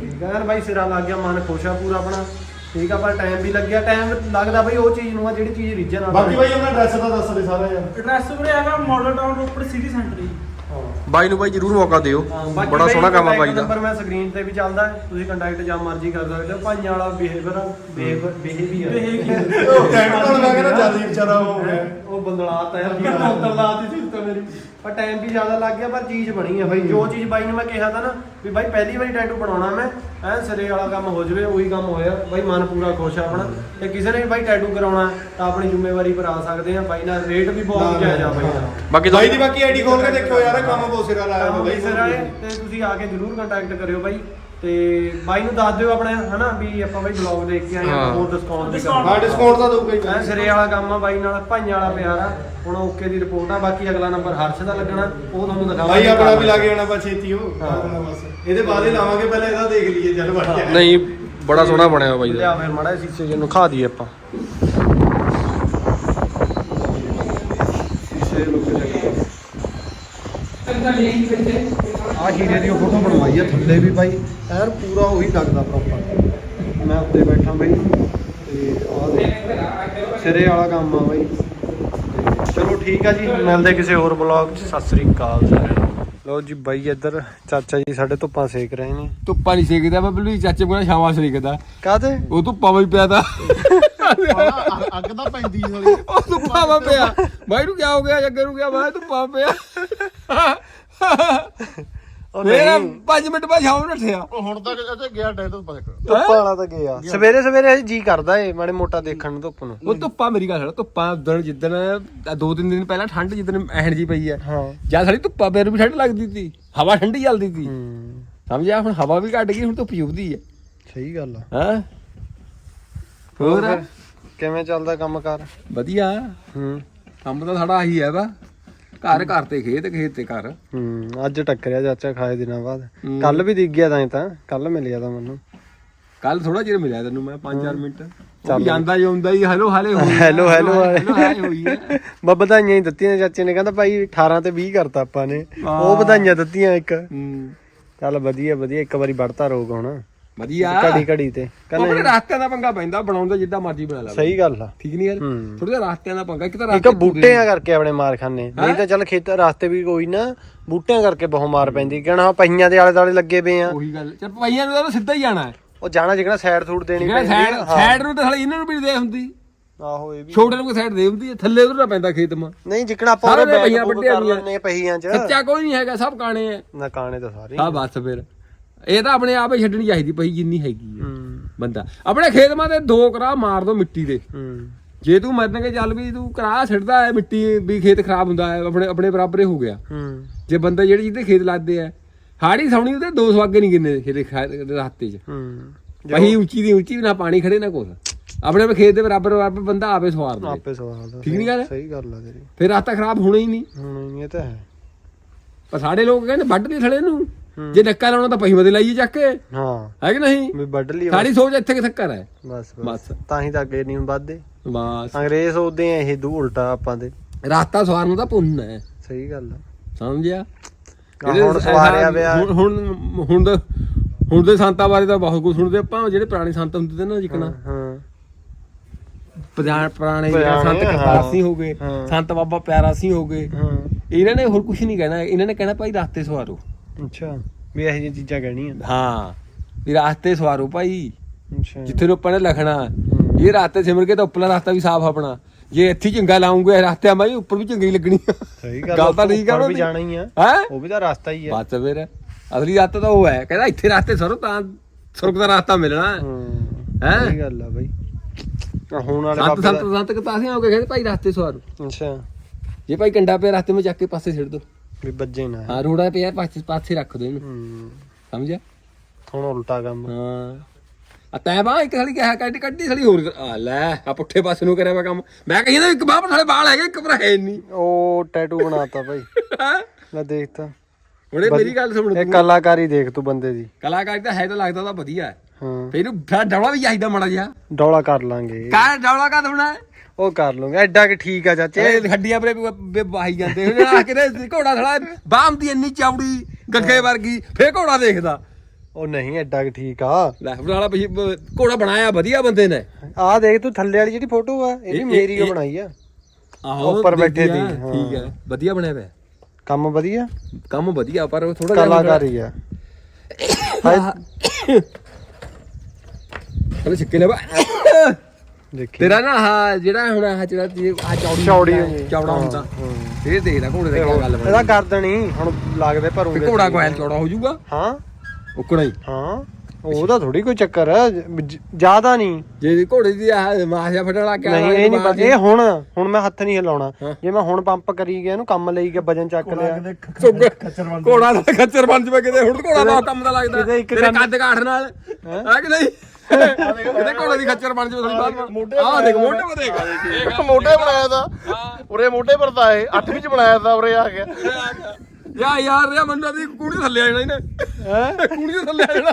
ਠੀਕ ਹੈ ਯਾਰ ਬਾਈ ਸਿਰਾ ਲੱਗ ਗਿਆ ਮਨ ਖੁਸ਼ ਆ ਪੂਰਾ ਆਪਣਾ। ਠੀਕ ਆ ਪਰ ਟਾਈਮ ਵੀ ਲੱਗਿਆ ਟਾਈਮ ਲੱਗਦਾ ਬਾਈ ਉਹ ਚੀਜ਼ ਨੂੰ ਆ ਜਿਹੜੀ ਚੀਜ਼ ਰੀਜਨ ਆ ਬਾਕੀ ਬਾਈ ਆਪਣਾ ਡਰੈਸ ਦਾ ਦੱਸ ਦੇ ਸਾਰਾ ਯਾਰ। ਐਡਰੈਸ ਵੀਰੇ ਹੈਗਾ model town Ropar city centre ਜੀ। ਹਾਂ। ਬਾਈ ਨੂੰ ਬਾਈ ਜਰੂਰ ਮੌਕਾ ਦਿਓ। ਬੜਾ ਸੋਹਣਾ ਕੰਮ ਆ ਬਾਈ ਦਾ। ਨੰਬਰ ਮੈਂ ਸਕਰੀਨ ਤੇ ਵੀ ਚੱਲਦਾ ਤੁਸੀਂ ਕੰਟੈਕਟ ਜਾਂ ਮਰਜ਼ੀ ਕਰ ਸਕਦੇ ਹੋ ਭਾਈਆਂ ਵਾਲਾ ਬਿਹੇਵਰ ਬਿਹੇਵੀਅਰ Behavior। ਉਹ ਟੈਂਟ ਤੋਂ ਲੱਗਾ ਨਾ ਜ਼ਿਆਦਾ ਵਿਚਾਰਾ ਉਹ ਉਹ ਬੰਦਲਾਤ ਹੈ। ਵੀ ਬੋਤਲ ਲਾਤੀ ਸੀ ਤਾਂ ਮੇਰੀ। ਪਰ ਟਾਈਮ ਵੀ ਜ਼ਿਆਦਾ ਲੱਗ ਗਿਆ ਪਰ ਚੀਜ਼ ਬਣੀ ਹੈ ਬਾਈ। ਜੋ ਚੀਜ਼ ਬਾਈ ਨੂੰ ਮੈਂ ਕਿਹਾ ਤਾਂ ਨਾ ਵੀ ਬਾਈ ਪਹਿਲੀ ਵਾਰੀ ਟੈਟੂ ਬਣਾਉਣਾ ਮੈਂ ਐ ਸਿਰੇ ਵਾਲਾ ਕੰਮ ਹੋ ਜਵੇ ਉਹੀ ਕੰਮ ਹੋਇਆ। ਬਾਈ ਮਨ ਪੂਰਾ ਖੁਸ਼ ਆ ਆਪਣਾ। ਤੇ ਕਿਸੇ ਨੇ ਵੀ ਬਾਈ ਟੈਟੂ ਕਰਾਉਣਾ ਤਾਂ ਆਪਣੀ ਜ਼ਿੰਮੇਵਾਰੀ ਪਰ ਆ ਸਕਦੇ ਆ। ਬਾਈ ਨਾਲ ਰੇਟ ਵੀ ਬਹੁਤ ਜਾਇਜ਼ ਆ ਬਾਈ ਦਾ ਬਾਕੀ ਬਾਈ ਦੀ ਬਾਕੀ ਆਈਡੀ ਖੋਲ ਕੇ ਦੇਖਿਓ ਯਾਰ ਕੰਮ ਬਹੁਤ ਸਿਰਾ ਲਾਇਆ ਬਾਈ। ਸਿਰ ਤੇ ਤੁਸੀਂ ਆ ਕੇ ਜਰੂਰ ਕੰਟੈਕਟ ਕਰਿਓ ਬਾਈ। ਤੇ ਬਾਈ ਨੂੰ ਦੱਸ ਦਿਓ ਆਪਣੇ ਹਨਾ ਵੀ ਆਪਾਂ ਬਾਈ ਬਲੌਗ ਦੇਖ ਕੇ ਆਏ ਆ ਹਾਂ। ਹੋਰ ਡਿਸਕਾਊਂਟ ਵੀ Discount। ਹਾਂ ਡਿਸਕਾਊਂਟ ਤਾਂ ਦਊਗਾ ਹੀ ਮੈਂ ਸਿਰੇ ਵਾਲਾ ਕੰਮ ਆ ਬਾਈ ਨਾਲ ਭਾਈਆਂ ਵਾਲਾ ਪਿਆਰ ਆ। ਹੁਣ ਓਕੇ ਦੀ ਰਿਪੋਰਟ ਆ ਬਾਕੀ ਅਗਲਾ ਨੰਬਰ ਹਰਸ਼ ਦਾ ਲੱਗਣਾ ਉਹ ਤੁਹਾਨੂੰ ਦਿਖਾਵਾਂਗੇ ਬਾਈ ਆਪਣਾ ਵੀ ਲੱਗ ਜਾਣਾ ਬਸ ਛੇਤੀ ਉਹ ਹਾਂ। ਬਸ। ਇਹਦੇ ਬਾਅਦ ਹੀ ਲਾਵਾਂਗੇ ਪਹਿਲਾਂ ਇਹਦਾ ਦੇਖ ਲਈਏ ਚੱਲ ਬਣ ਗਿਆ। ਨਹੀਂ ਬੜਾ ਸੋਹਣਾ ਬਣਿਆ ਬਾਈ ਲਿਆ ਦਾ। ਫਿਰ ਮਾੜਾ ਜਿਹਾ ਸ਼ੀਸ਼ੇ ਜਿਹਨੂੰ ਖਾ ਦਈਏ ਆਪਾਂ। ਸ਼ੀਸ਼ੇ ਲੁੱਕ ਜਾ ਆ ਹੀਰੇ ਦੀ ਫੋਟੋ ਬਣਵਾਈ ਆ ਥੱਲੇ ਵੀ ਬਾਈ। ਐਨ ਪੂਰਾ ਉਹੀ ਲੱਗਦਾ ਪ੍ਰੋਪਰ ਮੈਂ ਉੱਤੇ ਬੈਠਾ ਬਾਈ। ਤੇ ਆਹ ਦੇਖ। ਸਿਰੇ ਵਾਲਾ ਕੰਮ ਆ ਬਾਈ। ਚਲੋ ਠੀਕ ਆ ਜੀ ਮਿਲਦੇ ਕਿਸੇ ਹੋਰ ਬਲੌਗ 'ਚ। ਸਤਿ ਸ੍ਰੀ ਅਕਾਲ ਸਾਰਿਆਂ ਨੂੰ। ਲਓ ਜੀ ਬਾਈ ਇੱਧਰ ਚਾਚਾ ਜੀ ਸਾਡੇ ਧੁੱਪਾਂ ਸੇਕ ਰਹੇ ਨੇ। ਧੁੱਪਾ ਨਹੀਂ ਸੇਕਦਾ ਮੈਂ ਬਲੂ ਚਾਚੇ ਕੋਲ ਸ਼ਾਮਾ ਸੇਕਦਾ। ਕਾਹਦੇ? ਉਹ ਧੁੱਪਾ ਵੀ ਪਿਆ ਤਾ। ਅੱਗ ਤਾਂ ਪੈਂਦੀ ਸਾਲੀ ਉਹ ਧੁੱਪਾ ਵਾ ਪਿਆ। ਬਾਈ ਨੂੰ ਕੀ ਹੋ ਗਿਆ ਜੱਗੇ ਨੂੰ ਗਿਆ ਮੈਂ ਧੁੱਪਾ ਪਿਆ। ਉਹ ਮੇਰਾ ਨਹੀਂ। 5 ਮਿੰਟ ਬਾਅਦ ਸ਼ਾਮ ਨੂੰ ਉੱਠਿਆ। ਉਹ ਹੁਣ ਤੱਕ ਇੱਥੇ ਗਿਆ ਟੈ ਤੋਂ ਪਤਾ ਧੁੱਪ ਵਾਲਾ ਤਾਂ ਗਿਆ। ਸਵੇਰੇ ਸਵੇਰੇ ਜੀ ਕਰਦਾ ਏ ਮਾੜੇ ਮੋਟਾ ਦੇਖਣ ਨੂੰ ਧੁੱਪ ਨੂੰ। ਉਹ ਧੁੱਪਾ ਮੇਰੀ ਗੱਲ ਸੁਣ ਧੁੱਪਾ ਉਦੋਂ ਜਿੱਦਣ ਆਹ ਦੋ ਤਿੰਨ ਦਿਨ ਪਹਿਲਾਂ ਠੰਡ ਜਿੱਦਣ ਐਹਣ ਜੀ ਪਈ ਹੈ ਹਾਂ। ਜਾਂ ਸਾਲੀ ਧੁੱਪਾ ਪੈਰ ਵੀ ਠੰਡ ਲੱਗਦੀ ਸੀ ਹਵਾ ਠੰਡੀ ਚੱਲਦੀ ਸੀ। ਸਮਝਿਆ? ਹੁਣ ਹਵਾ ਵੀ ਘਟ ਗਈ ਹੁਣ ਧੁੱਪ ਜੁਬਦੀ ਹੈ ਸਹੀ ਗੱਲ ਆ। ਹਾਂ? ਹੋਰ? ਫਿਰ ਕਿਵੇਂ ਚੱਲਦਾ ਕੰਮ ਕਾਰ? ਵਧੀਆ। ਹੂੰ। ਕੰਮ ਤਾਂ ਸਾਡਾ ਆਹੀ ਹੈ ਵਾ ਘਰ ਘਰ ਤੇ ਖੇਤ ਖੇਤ ਤੇ ਘਰ। ਹੂੰ ਅੱਜ ਟੱਕਰਿਆ ਚਾਚਾ ਖਾਏ ਦਿਨਾਂ ਬਾਅਦ। ਕੱਲ ਵੀ ਦਿਖ ਗਿਆ ਤਾਂ ਇਹ ਤਾਂ। ਕੱਲ ਮਿਲਿਆ ਤਾਂ ਮੈਨੂੰ। ਕੱਲ ਥੋੜਾ ਚਿਰ ਮਿਲਿਆ ਤੈਨੂੰ ਮੈਂ 5-4 ਮਿੰਟ। ਚੱਲ। ਵੀ ਜਾਂਦਾ ਹੀ ਹੈਲੋ ਹਾਲੇ ਹੋਈ ਹੈਲੋ ਹੈਲੋ ਹੈਲੋ ਹੋਈ ਹੈ [laughs] ਬਾ ਵਧਾਈਆਂ ਹੀ ਦਿੱਤੀਆਂ ਚਾਚੇ ਨੇ। ਕਹਿੰਦਾ ਭਾਈ 18 ਤੇ 20 ਕਰਤਾ ਆਪਾਂ ਨੇ। ਉਹ। ਵਧਾਈਆਂ ਦਿੱਤੀਆਂ ਇੱਕ। ਹੂੰ। ਚੱਲ ਵਧੀਆ ਵਧੀਆ। ਇੱਕ ਵਾਰੀ ਵੜਤਾ ਰੋਗ ਹੁਣ। ਵਧੀਆ। ਘੜੀ ਘੜੀ ਤੇ। ਆਪਣੇ ਕਹਿੰਦੇ ਰਾਸਤਿਆਂ ਦਾ ਪੰਗਾ ਪੈਂਦਾ ਬਣਾਉਂਦਾ ਜਿੱਦਾਂ ਮਰਜ਼ੀ ਬਣਾ ਲਾ। ਸਹੀ ਗੱਲ ਆ। ਠੀਕ ਨਹੀਂ ਯਾਰ? ਹੂੰ। ਥੋੜਾ ਜਿਹਾ ਰਾਸਤਿਆਂ ਦਾ ਪੰਗਾ ਇੱਕ ਤਾਂ ਇੱਕ ਬੂਟਿਆਂ ਕਰਕੇ ਆਪਣੇ ਮਾਰ ਖਾਨੇ ਨਹੀਂ ਤਾਂ ਚੱਲ ਖੇਤ ਰਾਸਤੇ ਵੀ ਕੋਈ ਨਾ ਬੂਟਿਆਂ ਕਰਕੇ ਬਹੁਤ ਮਾਰ ਪੈਂਦੀ। ਕਹਿਣਾ ਪਈਆਂ ਦੇ ਆਲੇ ਦੁਆਲੇ ਲੱਗੇ ਪਏ ਆ। ਉਹੀ ਗੱਲ। ਚੱਲ ਪਈਆਂ ਨੂੰ ਤਾਂ ਸਿੱਧਾ ਹੀ ਜਾਣਾ ਹੈ। ਉਹ ਜਾਣਾ ਜਿਹੜਾ ਸਾਈਡ ਥੂੜ ਦੇਣੀ ਪੈਂਦੀ ਸਾਈਡ ਆ। ਹਾਂ। ਸਾਈਡ ਨੂੰ ਤਾਂ ਇਹਨਾਂ ਨੂੰ ਵੀ ਨੀ ਦੇ ਹੁੰਦੀ। ਆਹੋ ਇਹ ਵੀ। ਛੋਟੇ ਨੂੰ ਸਾਈਡ ਦੇ ਹੁੰਦੀ ਹੈ ਥੱਲੇ ਉਧਰਨਾ ਪੈਂਦਾ ਖੇਤ ਮਾ। ਨਹੀਂ ਜਿਕਣਾ ਆਪਾਂ ਉਹਦੇ ਨੇ ਬੈਗ ਹੋਈਆਂ। ਲੈਂਦੇ ਪਹੀਆਂ ਚ। ਸੱਚਾ ਕੋਈ ਨਹੀਂ ਹੈਗਾ ਸਭ ਕਾਣੇ ਹੈ ਨਕਾਣੇ ਤਾਂ ਸਾਰੇ ਸਭ ਬਸ ਫਿਰ। ਇਹ ਤਾਂ ਆਪਣੇ ਆਪ ਹੀ ਛੱਡਣੀ ਚਾਹੀਦੀ ਪਈ ਜਿੰਨੀ ਹੈਗੀ ਹੈ। ਹੂੰ। ਬੰਦਾ। ਆਪਣੇ ਖੇਤ ਮਾ ਤੇ ਦੋ ਕਰਾ ਮਾਰ ਦੋ ਮਿੱਟੀ ਦੇ। ਹੂੰ। ਜੇ ਤੂੰ ਮੰਨ ਕੇ ਚੱਲ ਵੀ ਤੂੰ ਕਰਾ ਛੱਡਦਾ ਹੈ ਮਿੱਟੀ ਵੀ ਖੇਤ ਖਰਾਬ ਹੁੰਦਾ ਹੈ ਆਪਣੇ ਆਪਣੇ ਬਰਾਬਰ ਹੀ ਹੋ ਗਿਆ। ਹੂੰ। ਜੇ ਬੰਦਾ ਜਿਹੜੇ ਜਿਹਦੇ ਖੇਤ ਲੱਗਦੇ ਆ ਹਾੜੀ ਸੌਣੀ ਉਹਦੇ ਦੋ ਸਵਾਗੇ ਨਹੀਂ ਕਿੰਨੇ ਖੇਤ ਰਾਸਤੇ 'ਚ। ਹੂੰ। ਪਹੀ ਉੱਚੀ ਦੀ ਉੱਚੀ ਨਾ ਪਾਣੀ ਖੜੇ ਨਾ ਕੁਛ। ਆਪਣੇ ਖੇਤ ਦੇ ਬਰਾਬਰ ਬਰਾਬਰ ਬੰਦਾ ਆਪੇ ਸਵਾਰ ਦੇ ਆਪੇ ਸਵਾਲ ਦਾ ਠੀਕ ਨੀ ਗੱਲ? ਸਹੀ ਗੱਲ ਆ ਤੇਰੀ। ਫਿਰ ਰਾਸਤਾ ਖਰਾਬ ਹੋਣਾ ਹੀ ਨਹੀਂ। ਹੁਣ ਇਹ ਤਾਂ ਹੈ। ਪਰ ਸਾਡੇ ਲੋਕ ਕਹਿੰਦੇ ਵੱਢ ਲਈ ਥਲੇ ਨੂੰ। ਜੇ ਨੱਕਾ ਲਾਉਣਾ ਤਾਂ ਪਹੀ ਮਦੇ ਲਾਈਏ ਚੱਕ ਕੇ। ਹਾਂ। ਹੈ ਕਿ ਨਹੀਂ? ਵੀ ਵੱਢ ਲਈ ਸਾਡੀ ਸੋਚ ਇੱਥੇ ਕਿ ਥੱਕਰ ਹੈ ਬਸ ਬਸ। ਤਾਂ ਹੀ ਤਾਂ ਅੱਗੇ ਨਹੀਂ ਵੱਧਦੇ। ਬਸ। ਅੰਗਰੇਜ਼ ਸੋਚਦੇ ਆ ਇਹ ਦੂ ਉਲਟਾ ਆਪਾਂ ਦੇ ਰਾਸਤਾ ਸਵਾਰਨ ਦਾ ਪੁੰਨ ਹੈ। ਸਹੀ ਗੱਲ ਆ। ਸਮਝਿਆ? ਹੁਣ ਸਵਾਰਿਆ ਪਿਆ। ਹੁਣ ਹੁਣ ਹੁਣ ਦੇ ਦੇ ਸੰਤਾਂ ਬਾਰੇ ਤਾਂ ਬਹੁਤ ਕੁਝ ਸੁਣਦੇ ਆਪਾਂ ਜਿਹੜੇ ਪੁਰਾਣੇ ਸੰਤ ਹੁੰਦੇ ਤੇ ਨਾ ਜਿਕਣਾ ਹਾਂ ਪੁਰਾਣੇ ਪੁਰਾਣੇ ਸੰਤ। ਕਰਤਾਰ ਸਿੰਘ ਹੋ ਗਏ। ਸੰਤ ਬਾਬਾ ਪਿਆਰਾ ਸਿੰਘ ਹੋ ਗਏ। ਇਹਨਾਂ ਨੇ ਹੋਰ ਕੁਝ ਨਹੀਂ ਕਹਿਣਾ। ਇਹਨਾਂ ਨੇ ਕਹਿਣਾ ਭਾਈ ਰਾਸਤੇ ਸਵਾਰੋ। ਅੱਛਾ। ਵੀ ਇਹੋ ਜਿਹੀਆਂ ਚੀਜ਼ਾਂ ਕਹਿਣੀਆਂ। ਹਾਂ। ਵੀ ਰਾਸਤੇ ਸਵਾਰੋ ਭਾਈ। ਅੱਛਾ। ਜਿੱਥੇ ਨੇ ਲਿਖਣਾ। ਇਹ ਰਾਸਤੇ ਸਿਮਰ ਕੇ ਤਾਂ ਉੱਪਰਲਾ ਰਸਤਾ ਵੀ ਸਾਫ਼ ਆਪਣਾ। ਜੇ ਇੱਥੇ ਚੰਗਾ ਲਾਉਂਗੇ ਰਸਤੇ ਆਮਾ ਉੱਪਰ ਵੀ ਚੰਗੀ ਲੱਗਣੀ। ਸਹੀ ਗੱਲ ਤਾਂ ਠੀਕ ਆ ਉੱਪਰ ਵੀ। ਜਾਣਾ ਹੀ ਆ। ਹੈ? ਉਹ ਵੀ ਤਾਂ ਰਸਤਾ ਹੀ ਆ। ਬਸ ਫਿਰ। ਅਸਲੀ ਰਸਤਾ ਤਾਂ ਉਹ ਹੈ। ਕਹਿੰਦਾ ਇੱਥੇ ਰਸਤੇ ਸਰੋ ਤਾਂ ਸੁਰਗ ਦਾ ਰਸਤਾ ਮਿਲਣਾ। ਹਾਂ। ਹੈਂ? ਸਹੀ ਗੱਲ ਆ ਬਾਈ। ਆਹ ਹੁਣ ਵਾਲੇ ਸੰਤ ਬਾਬੇ ਸੰਤ ਦਾ ਸੰਤ ਕਤਾਸੀਆਂ ਹੋ ਕੇ ਕਹਿੰਦੇ ਭਾਈ ਰਸਤੇ ਸਵਾਰੋ। ਅੱਛਾ। ਜੇ ਭਾਈ ਕੰਡਾ ਪਿਆ ਰਸਤੇ ਵਿੱਚ ਚੱਕ ਕੇ ਪਾਸੇ ਛੱਡ ਦੋ। ਵੀ ਵੱਜੇ ਨਾ। ਹਾਂ ਰੋੜਾ ਪਿਆ ਪਾਸੇ ਪਾਸੇ ਰੱਖ ਦੋ ਇਹਨੂੰ। ਹੂੰ। ਸਮਝਿਆ? ਹੁਣ ਉਲਟਾ ਕੰਮ। ਹਾਂ। ਆ ਤੈ ਬਾ ਇੱਕ ਸਾਲੀ ਕਿਹਾ ਕੱਢ ਕੱਢੀ ਸਾਲੀ ਹੋਰ। ਕਰ- ਆ ਲੈ ਆ ਪੁੱਠੇ ਪਾਸੇ ਨੂੰ ਕਰਿਆ ਵਾ ਕੰਮ। ਮੈਂ ਕਹੀ ਨਾ ਇੱਕ ਬਾਹ ਸਾਲੇ ਵਾਲ ਹੈਗੇ ਇੱਕ ਪਰ ਹੈ ਨਹੀਂ ਉਹ ਟੈਟੂ ਬਣਾਤਾ ਭਾਈ? ਮੈਂ ਦੇਖਤਾ। ਹੁਣੇ ਮੇਰੀ ਗੱਲ ਸੁਣ ਇਹ ਤੂੰ। ਕਲਾਕਾਰੀ ਦੇਖ ਤੂੰ ਬੰਦੇ ਦੀ। ਕਲਾਕਾਰੀ ਤਾਂ ਹੈ ਤਾਂ ਲੱਗਦਾ ਤਾਂ ਵਧੀਆ। ਹੈ। ਹਾਂ ਫੇਰ ਇਹਨੂੰ ਡੌਲਾ ਵੀ ਚਾਹੀਦਾ ਮਾੜਾ ਜਿਹਾ। ਡੌਲਾ ਕਰ ਲਾਂਗੇ। ਕਾ ਡੌਲਾ ਕਾ ਦਵਣਾ ਉਹ ਕਰ ਲੂੰਗਾ ਐਡਾ ਕਿ ਠੀਕ ਆ ਚਾਚੇ। ਇਹ ਹੱਡੀਆਂ ਪਰੇ ਵਾਹੀ ਜਾਂਦੇ ਉਹਨੇ ਆ ਕੇ ਤੇ ਘੋੜਾ ਥੜਾ ਬਾਹਮ ਦੀ ਇੰਨੀ ਚੌੜੀ ਗੱਗੇ ਵਰਗੀ ਫੇਰ ਘੋੜਾ ਦੇਖਦਾ। ਉਹ ਨਹੀਂ ਐਡਾ ਕਿ ਠੀਕ ਆ। ਲੈ ਪਈ ਘੋੜਾ ਬਣਾਇਆ ਵਧੀਆ ਬੰਦੇ ਨੇ। ਆਹ ਦੇਖ ਤੂੰ ਥੱਲੇ ਵਾਲੀ ਜਿਹੜੀ ਫੋਟੋ ਆ ਇਹ ਵੀ ਮੇਰੀ ਇਹ- ਬਣਾਈ ਆ। ਆਹੋ ਉੱਪਰ ਬੈਠੇ ਆ, ਦੀ। ਠੀਕ ਹੈ। ਵਧੀਆ ਬਣਿਆ ਪਿਆ। ਕੰਮ ਵਧੀਆ? ਕੰਮ ਵਧੀਆ ਪਰ ਥੋੜਾ ਕਲਾਕਾਰੀ ਆ। ਚਲੋ ਛਿੱਕੇ ਲੈ ਬਾ ਦੇਖੀ। ਤੇਰਾ ਨਾ ਆਹ ਜਿਹੜਾ ਹੁਣ ਆਹ ਜਿਹੜਾ ਆ ਚੌੜੀ ਚੌੜੀ ਹੁੰਦਾ ਹੈ, ਹੁੰਦੀ। ਚੌੜਾ ਹਾਂ, ਹੁੰਦਾ। ਹਾਂ। ਇਹ ਦੇਖਦਾ ਘੋੜੇ ਦਾ ਕੀ ਗੱਲ ਇਹਦਾ ਬਣੀ ਕਰ ਦੇਣੀ ਹੁਣ ਲੱਗਦੇ ਭਰੂਗੇ ਤੇ ਘੋੜਾ ਕੋਇਲ ਚੌੜਾ ਹੋ ਜਾਊਗਾ? ਹਾਂ। ਉਕਣਾ ਹੀ। ਹਾਂ। ਉਹਦਾ ਥੋੜੀ ਕੋਈ ਚੱਕਰ ਆ ਜ਼ਿਆਦਾ ਨਹੀਂ। ਜੇ ਘੋੜੇ ਦੀ ਆਹ ਮਾਸਿਆ ਫਟਣ ਲੱਗ ਗਿਆ ਨਹੀਂ ਇਹ ਨਹੀਂ ਪਤਾ ਇਹ ਹੁਣ ਹੁਣ ਮੈਂ ਹੱਥ ਨਹੀਂ ਹਿਲਾਉਣਾ। ਹਾਂ। ਜੇ ਮੈਂ ਹੁਣ ਪੰਪ ਕਰੀ ਗਿਆ ਇਹਨੂੰ ਕੰਮ ਲਈ ਗਿਆ ਵਜਨ ਚੱਕ ਲਿਆ। ਘੋੜਾ ਦਾ ਖੱਚਰ ਬਣ ਜਵੇ ਕਿਤੇ ਹੁਣ ਘੋੜਾ ਦਾ ਕੰਮ ਦਾ ਲੱਗਦਾ। ਕਿਤੇ ਇੱਕ ਤੇਰੇ ਕੰਨ- ਕੱਦ ਕਾਠ ਨਾਲ। ਹੈ ਕਿ ਨਹੀਂ? ਕਿਤੇ ਘੋੜੇ ਦੀ ਖੱਚਰ ਬਣ ਜਵੇ ਥੋੜੀ ਬਾਅਦ ਆਹ ਦੇਖ ਮੋਢੇ ਕੋ ਦੇਖ ਮੋਢੇ ਬਣਾਇਆ ਦਾ। ਉਰੇ ਮੋਢੇ ਪਰਦਾ ਏ 8ਵੀਂ ਚ ਬਣਾਇਆ ਦਾ ਉਰੇ ਆ ਗਿਆ। ਯਾ ਯਾਰ ਯਾ ਮੰਨਾ ਦੀ ਕੁੜੀ ਥੱਲੇ ਆ ਜਾਣਾ ਇਹਨੇ। ਹੈ? ਕੁੜੀ ਥੱਲੇ ਆ ਜਾਣਾ।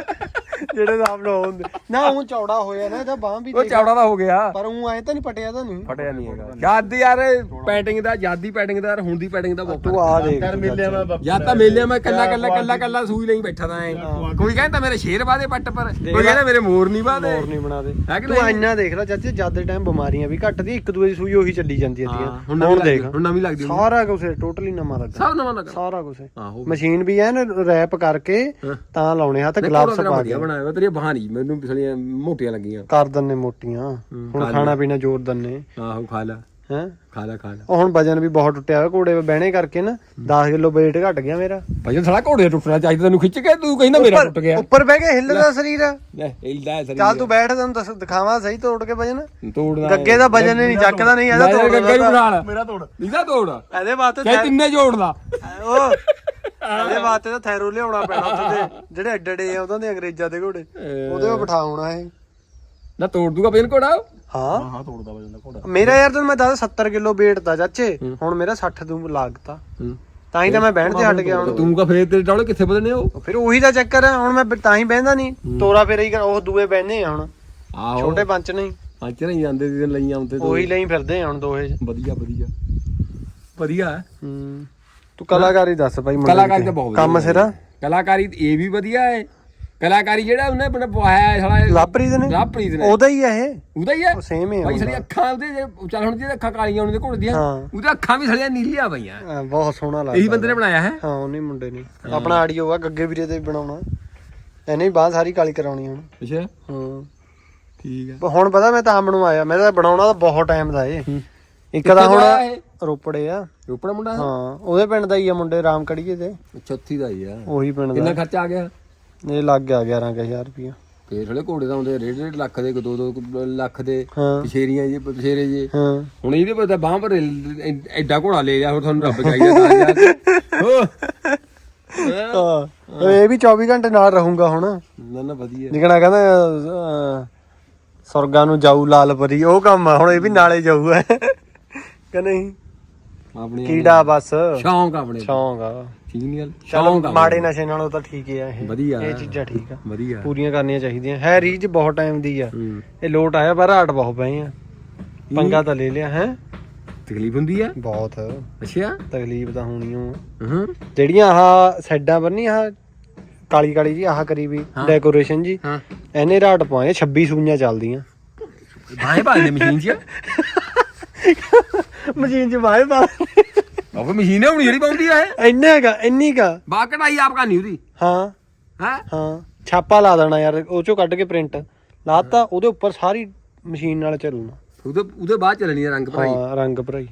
ਜਿਹੜੇ ਨਾਮ ਲੋ ਹੁੰਦੇ। ਨਾ ਉਹ ਚੌੜਾ ਹੋਇਆ ਨਾ ਇਹਦਾ ਬਾਹ ਵੀ ਉਹ ਦੇਖ। ਚੌੜਾ ਦਾ ਹੋ ਗਿਆ। ਪਰ ਉਹ ਐ ਤਾਂ ਨਹੀਂ ਪਟਿਆ ਤਾਂ ਨਹੀਂ ਫਟਿਆ ਨਹੀਂ ਹੈਗਾ। ਯਾਦ ਯਾਰ ਪੈਟਿੰਗ ਦਾ ਯਾਦੀ ਪੈਟਿੰਗ ਦਾ ਯਾਰ ਹੁਣ ਦੀ ਪੈਟਿੰਗ ਦਾ ਬਹੁਤ ਤੂੰ ਆ ਦੇਖ। ਕਰ ਮਿਲਿਆ ਮੈਂ ਜਾਂ ਤਾਂ ਮੇਲਿਆ ਮੈਂ ਕੱਲਾ ਕੱਲਾ ਕੱਲਾ ਕੱਲਾ ਸੂਈ ਲਈ ਬੈਠਾ ਤਾਂ ਐ। ਕੋਈ ਕਹਿੰਦਾ ਮੇਰੇ ਸ਼ੇਰ ਬਾਦੇ ਪੱਟ ਪਰ। ਕੋਈ ਕਹਿੰਦਾ ਮੇਰੇ ਮੋਰ ਨਹੀਂ ਬਾਦੇ ਹੋਰ ਨਹੀਂ ਬਣਾ ਦੇ ਹੈ ਕਿ ਤੂੰ ਨਹੀਂ? ਇੰਨਾ ਦੇਖ ਲੈ ਚਾਚੇ ਜਦ ਦੇ ਟਾਈਮ ਬਿਮਾਰੀਆਂ ਵੀ ਘਟਦੀ ਇੱਕ ਦੂਏ ਦੀ ਸੂਈ ਉਹੀ ਚੱਲੀ ਜਾਂਦੀ ਹਾਂ, ਹੁਣ ਨਵੀਂ ਹੁਣ ਦੇਖ ਲੱਗਦੀ ਹੁਣ ਨਵੀਂ ਲੱਗਦੀ ਹੋਣੀ। ਸਾਰਾ ਕੁਝ ਟੋਟਲੀ ਨਵਾਂ ਲੱਗਾ। ਸਭ ਨਵਾਂ ਲੱਗਾ। ਸਾਰਾ ਕੁਝ ਆਹੋ ਮਸ਼ੀਨ ਵੀ ਐਨ ਰੈਪ ਕਰਕੇ। ਤਾਂ ਲਾਉਣੇ ਹੱਥ ਗਲਵਸ ਤੇਰਾ ਪਾ ਕੇ। ਬਣਾਇਆ ਹੋਇਆ ਤੇਰੀਆਂ ਬਾਹਾਂ ਨਹੀਂ ਮੈਨੂੰ ਪਿਛਲੀਆਂ ਮੋਟੀਆਂ ਲੱਗੀਆਂ। ਕਰ ਦੰਨੇ ਮੋਟੀਆਂ। ਹੁਣ। ਖਾਣਾ ਪੀਣਾ ਜ਼ੋਰ ਦੰਨੇ ਆਹੋ ਖਾ ਲਾ ਹੈ? ਖਾ ਲਾ ਖਾ ਲਾ। ਉਹ ਹੁਣ ਵਜਨ ਵੀ ਬਹੁਤ ਟੁੱਟਿਆ ਹੋਇਆ ਘੋੜੇ 'ਤੇ ਬਹਿਣੇ ਕਰਕੇ ਨਾ 10 ਕਿਲੋ weight ਘਟ ਗਿਆ ਮੇਰਾ। ਭਾਈ ਸਾਲਾ ਘੋੜੇ ਟੁੱਟਣਾ ਚਾਹੀਦਾ ਤੈਨੂੰ ਖਿੱਚ ਕੇ ਤੂੰ ਕਹਿੰਦਾ ਮੇਰਾ ਟੁੱਟ ਗਿਆ। ਉੱਪਰ ਬਹਿ ਕੇ ਹਿੱਲਦਾ ਸਰੀਰ। ਲੈ ਹਿਲਦਾ ਸਰੀ ਚੱਲ ਤੂੰ ਬੈਠ ਤੈਨੂੰ ਦੱਸ ਦਿਖਾਵਾਂ ਸਹੀ ਤੋੜ ਕੇ ਵਜਨ। ਤੋੜਨਾ ਗੱਗੇ ਦਾ ਵਜਨ ਨਹੀਂ ਚੱਕਦਾ ਨਹੀਂ ਇਹਦਾ ਤੋੜ ਗੱਗੇ ਨੂੰ ਬਣਾ ਲੈ ਮੇਰਾ ਤੋੜ। ਇਹਦਾ ਤੋੜ। ਇਹਦੇ ਵਾਸਤੇ ਚਾਹੇ ਤਿੰਨੇ ਜੋੜ ਲਾ ਉਹ ਇਹਦੇ ਵਾਸਤੇ ਤਾਂ ਥੈਰੋ ਲਿਆਉਣਾ ਪੈਣਾ ਉੱਥੇ ਜਿਹੜੇ ਐਡੇ ਐਡੇ ਆ ਉਹਨਾਂ ਦੇ ਅੰਗਰੇਜ਼ਾਂ ਦੇ ਘੋੜੇ। ਉਹਦੇ ਵਿੱਚ ਬਿਠਾਉਣਾ ਇਹ। ਨਾ ਤੋੜ ਦੂਗਾ ਪੇਨ ਘੋੜਾ? ਹਾਂ। ਹਾਂ ਤੋੜਦਾ ਵਜਨ ਦਾ ਘੋੜਾ। ਮੇਰਾ ਯਾਰ ਤੈਨੂੰ ਮੈਂ ਦੱਸ 70 ਕਿਲੋ weight ਦਾ ਚਾਚੇ ਹੁਣ ਮੇਰਾ 60 ਦੂੰ ਲਾਗਤਾ। ਤਾਂ ਹੀ ਤਾਂ ਮੈਂ ਬਹਿਣ ਤੇ ਹਟ ਗਿਆ ਹੁਣ। ਤੂੰ ਕਾ ਫੇਰ ਤੇਰੇ ਡੌਲੇ ਕਿੱਥੇ ਬਦਲਨੇ ਉਹ? ਫਿਰ ਉਹੀ ਤਾਂ ਚੱਕਰ ਹੈ ਹੁਣ ਮੈਂ ਤਾਂ ਹੀ ਬਹਿੰਦਾ ਨਹੀਂ। ਤੋਰਾ ਫੇਰ ਹੀ ਕਰ ਉਹ ਦੂਏ ਬਹਿਨੇ ਆ ਹੁਣ। ਆਹੋ। ਛੋਟੇ ਪੰਚ ਨਹੀਂ। ਪੰਜ ਨਹੀਂ ਜਾਂਦੇ ਦਿਨ ਲਈ ਆਉਂਦੇ ਤੋਂ ਉਹੀ ਲਈ ਫਿਰਦੇ ਆ ਹੁਣ ਦੋਹੇ। ਵਧੀਆ ਵਧੀਆ। ਵਧੀਆ ਹੈ। ਹੂੰ। ਤੂੰ ਕਲਾਕਾਰੀ ਦੱਸ ਭਾਈ ਮੁੰਡੇ ਕਲਾਕਾਰੀ ਦੀ। ਤਾਂ ਬਹੁਤ ਵਧੀਆ ਕੰਮ ਸਿਰਾ ਕਲਾਕਾਰੀ ਇਹ ਵੀ ਵਧੀਆ ਹੈ। ਕਲਾਕਾਰੀ ਜਿਹੜਾ ਉਹਨੇ ਬਣਾ ਪਵਾਇਆ ਸਾਲਾ ਲਾਪਰੀਤ ਨੇ? ਲਾਪਰੀਤ ਨੇ। ਉਹਦਾ ਹੀ ਆ ਇਹ? ਉਹਦਾ ਹੀ ਹੈ ਉਹ same ਹੀ ਆ ਭਾਈ। ਸਾਡੀ ਅੱਖਾਂ ਉਹਦੇ ਜੇ ਚੱਲ ਹੁਣ ਜਿਹਦੇ ਅੱਖਾਂ ਕਾਲੀਆਂ ਉਹਦੇ ਘੁੱਟਦੀਆਂ ਹਾਂ। ਉਹਦੇ ਅੱਖਾਂ ਵੀ ਸਾਲੀਆਂ ਨੀਲੀਆਂ ਪਈਆਂ ਬਹੁਤ ਸੋਹਣਾ ਲੱਗਦਾ ਇਹੀ ਬੰਦੇ ਨੇ ਬਣਾਇਆ ਹੈ? ਹਾਂ ਉਹਨੇ ਮੁੰਡੇ ਨੇ। ਆਪਣਾ ਆਡੀਓ ਆ ਗੱਗੇ ਵੀਰੇ ਵੀ ਬਣਾਉਣਾ। ਇਹਨੇ ਹੀ ਬਾਹ ਸਾਰੀ ਕਾਲੀ ਕਰਾਉਣੀ ਹੁਣ। ਅੱਛਾ। ਹਾਂ। ਠੀਕ ਹੈ ਪਰ ਹੁਣ ਪਤਾ ਮੈਂ ਤਾਂ ਬਣਵਾਇਆ। ਮੈਂ ਤਾਂ ਬਣਾਉਣਾ ਤਾਂ ਬਹੁਤ ਟਾਈਮ ਦਾ ਏ ਇੱਕ ਤਾਂ ਹੁਣ ਦਾ? ਰੋਪੜੇ ਆ। ਰੋਪੜਾ ਮੁੰਡਾ? ਹੈ ਹਾਂ ਉਹਦੇ ਪਿੰਡ ਦਾ ਹੀ ਆ ਮੁੰਡੇ ਰਾਮਕੜੀਏ ਦੇ। ਚੌਥੀ ਦਾ ਹੀ ਆ। ਉਹੀ ਪਿੰਡ ਕਿੰਨਾ ਦਾ ਖਰਚਾ ਆ ਗਿਆ? ਇਹ ਲੱਗ ਗਿਆ 11000 ਰੁਪਇਆ ਫੇਰ ਥੋੜੇ ਘੋੜੇ ਦਾ ਹੁੰਦੇ ਰੇਡ ਰੇਡ ਲੱਖ ਦੇ ਕੋ ਦੋ ਦੋ ਲੱਖ ਦੇ ਹਾਂ। ਪਛੇਰੀਆਂ ਜੀ ਪਛੇਰੇ ਜੀ। ਹਾਂ। ਹੁਣ ਇਹਦੇ ਪਤਾ ਬਾਹ ਪਰ ਐ- ਐਡਾ ਘੋੜਾ ਲੈ ਲਿਆ ਹੁਣ ਤੁਹਾਨੂੰ ਰੱਬ ਚਾਹੀਦਾ 10000 ਹੋ। ਹਾਂ ਇਹ ਵੀ 24 ਘੰਟੇ ਨਾਲ ਰਹੂੰਗਾ ਹੁਣ। ਨਾ ਨਾ ਵਧੀਆ। ਜਿਕਣਾ ਕਹਿੰਦਾ ਅਹ, ਸੁਰਗਾਂ ਨੂੰ ਜਾਊ ਲਾਲ ਪਰੀ ਉਹ ਕੰਮ ਆ ਹੁਣ ਇਹ ਵੀ ਨਾਲੇ ਜਾਊ ਹੈ। ਕਿ ਨਹੀਂ? ਆਪਣੇ ਕੀੜਾ ਬਸ। ਸ਼ੌਂਕ ਆਪਣੇ ਸ਼ੌਂਕ ਆ। ਠੀਕ ਨਹੀਂ ਗੱਲ। ਚਲ ਸ਼ੌਂਕ ਆ ਮਾੜੇ ਨਸ਼ੇ ਨਾਲੋਂ ਤਾਂ ਠੀਕ ਹੀ ਆ ਇਹ। ਵਧੀਆ। ਇਹ ਚੀਜ਼ਾਂ ਠੀਕ ਆ। ਵਧੀਆ। ਪੂਰੀਆਂ ਕਰਨੀਆਂ ਚਾਹੀਦੀਆਂ। ਹੈ ਰੀਜ ਬਹੁਤ ਟਾਈਮ ਦੀ ਆ। ਹੂੰ। ਇਹ ਲੋਟ ਆਇਆ ਪਰ ਹਾਟ ਬਹੁਤ ਪਏ ਆ। ਪੰਗਾ ਤਾਂ ਲੈ ਲਿਆ ਹੈ? ਤਕਲੀਫ ਹੁੰਦੀ ਆ? ਬਹੁਤ। ਅੱਛਾ। ਤਕਲੀਫ ਤਾਂ ਹੋਣੀ ਓ ਹਾਂ। ਜਿਹੜੀਆਂ ਆਹ ਪਰ ਨਹੀਂ ਆਹ ਕਾਲੀ ਕਾਲੀ ਜੀ ਆਹ ਕਰੀ ਵੀ ਡੈਕੋਰੇਸ਼ਨ ਜੀ ਹਾਂ। ਇਹਨੇ ਰਾਟ ਪਵਾਏ 26 ਸੂਈਆਂ ਚੱਲਦੀਆਂ। ਬਾਹੇ ਬਾਹੇ ਮਸ਼ੀਨ 'ਚ? ਮਸ਼ੀਨ ਚ ਵਾਏ ਪਾ ਉਹ ਮਸ਼ੀਨ ਹੁਣ ਜਿਹੜੀ ਪਾਉਂਦੀ ਆ ਇਹ। ਇੰਨਾ ਹੈਗਾ ਇੰਨੀ ਕਾ ਬਾ ਕਢਾਈ ਆਪ ਕਰਨੀ ਉਹਦੀ। ਹਾਂ। ਹੈ? ਹਾਂ। ਛਾਪਾ ਲਾ ਦੇਣਾ ਯਾਰ ਉਹ ਚੋਂ ਕੱਢ ਕੇ ਪ੍ਰਿੰਟ ਲਾਤਾ ਉਹਦੇ ਉੱਪਰ ਸਾਰੀ ਮਸ਼ੀਨ ਨਾਲ ਚੱਲਣਾ ਉਹਦੇ ਉਹਦੇ ਬਾਅਦ ਚੱਲਣੀ ਆ ਰੰਗ ਭਰਾਈ। ਹਾਂ ਰੰਗ ਭਰਾਈ।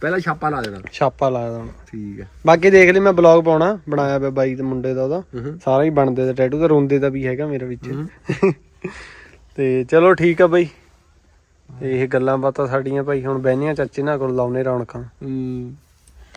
ਪਹਿਲਾਂ ਛਾਪਾ ਲਾ ਦੇਣਾ। ਛਾਪਾ ਲਾ ਦੇਣਾ। ਠੀਕ ਹੈ ਬਾਕੀ ਦੇਖ ਲਈ ਮੈਂ ਬਲੌਗ ਪਾਉਣਾ ਬਣਾਇਆ ਪਿਆ ਬਾਈ ਦੇ ਮੁੰਡੇ ਦਾ ਉਹਦਾ। ਸਾਰਾ ਹੀ ਬਣਦੇ ਦਾ ਟੈਟੂ ਤਾਂ ਰੋਂਦੇ ਦਾ ਵੀ ਹੈਗਾ ਮੇਰੇ ਵਿੱਚ। ਤੇ ਚਲੋ ਠੀਕ ਆ ਬਾਈ। ਤੇ ਇਹ ਗੱਲਾਂ ਬਾਤਾਂ ਸਾਡੀਆਂ ਭਾਈ ਹੁਣ ਬਹਿਨੀਆਂ ਚਾਚੇ ਨਾਲ ਕੋਲ ਲਾਉਨੇ ਰੌਣਕਾਂ। ਹੂੰ।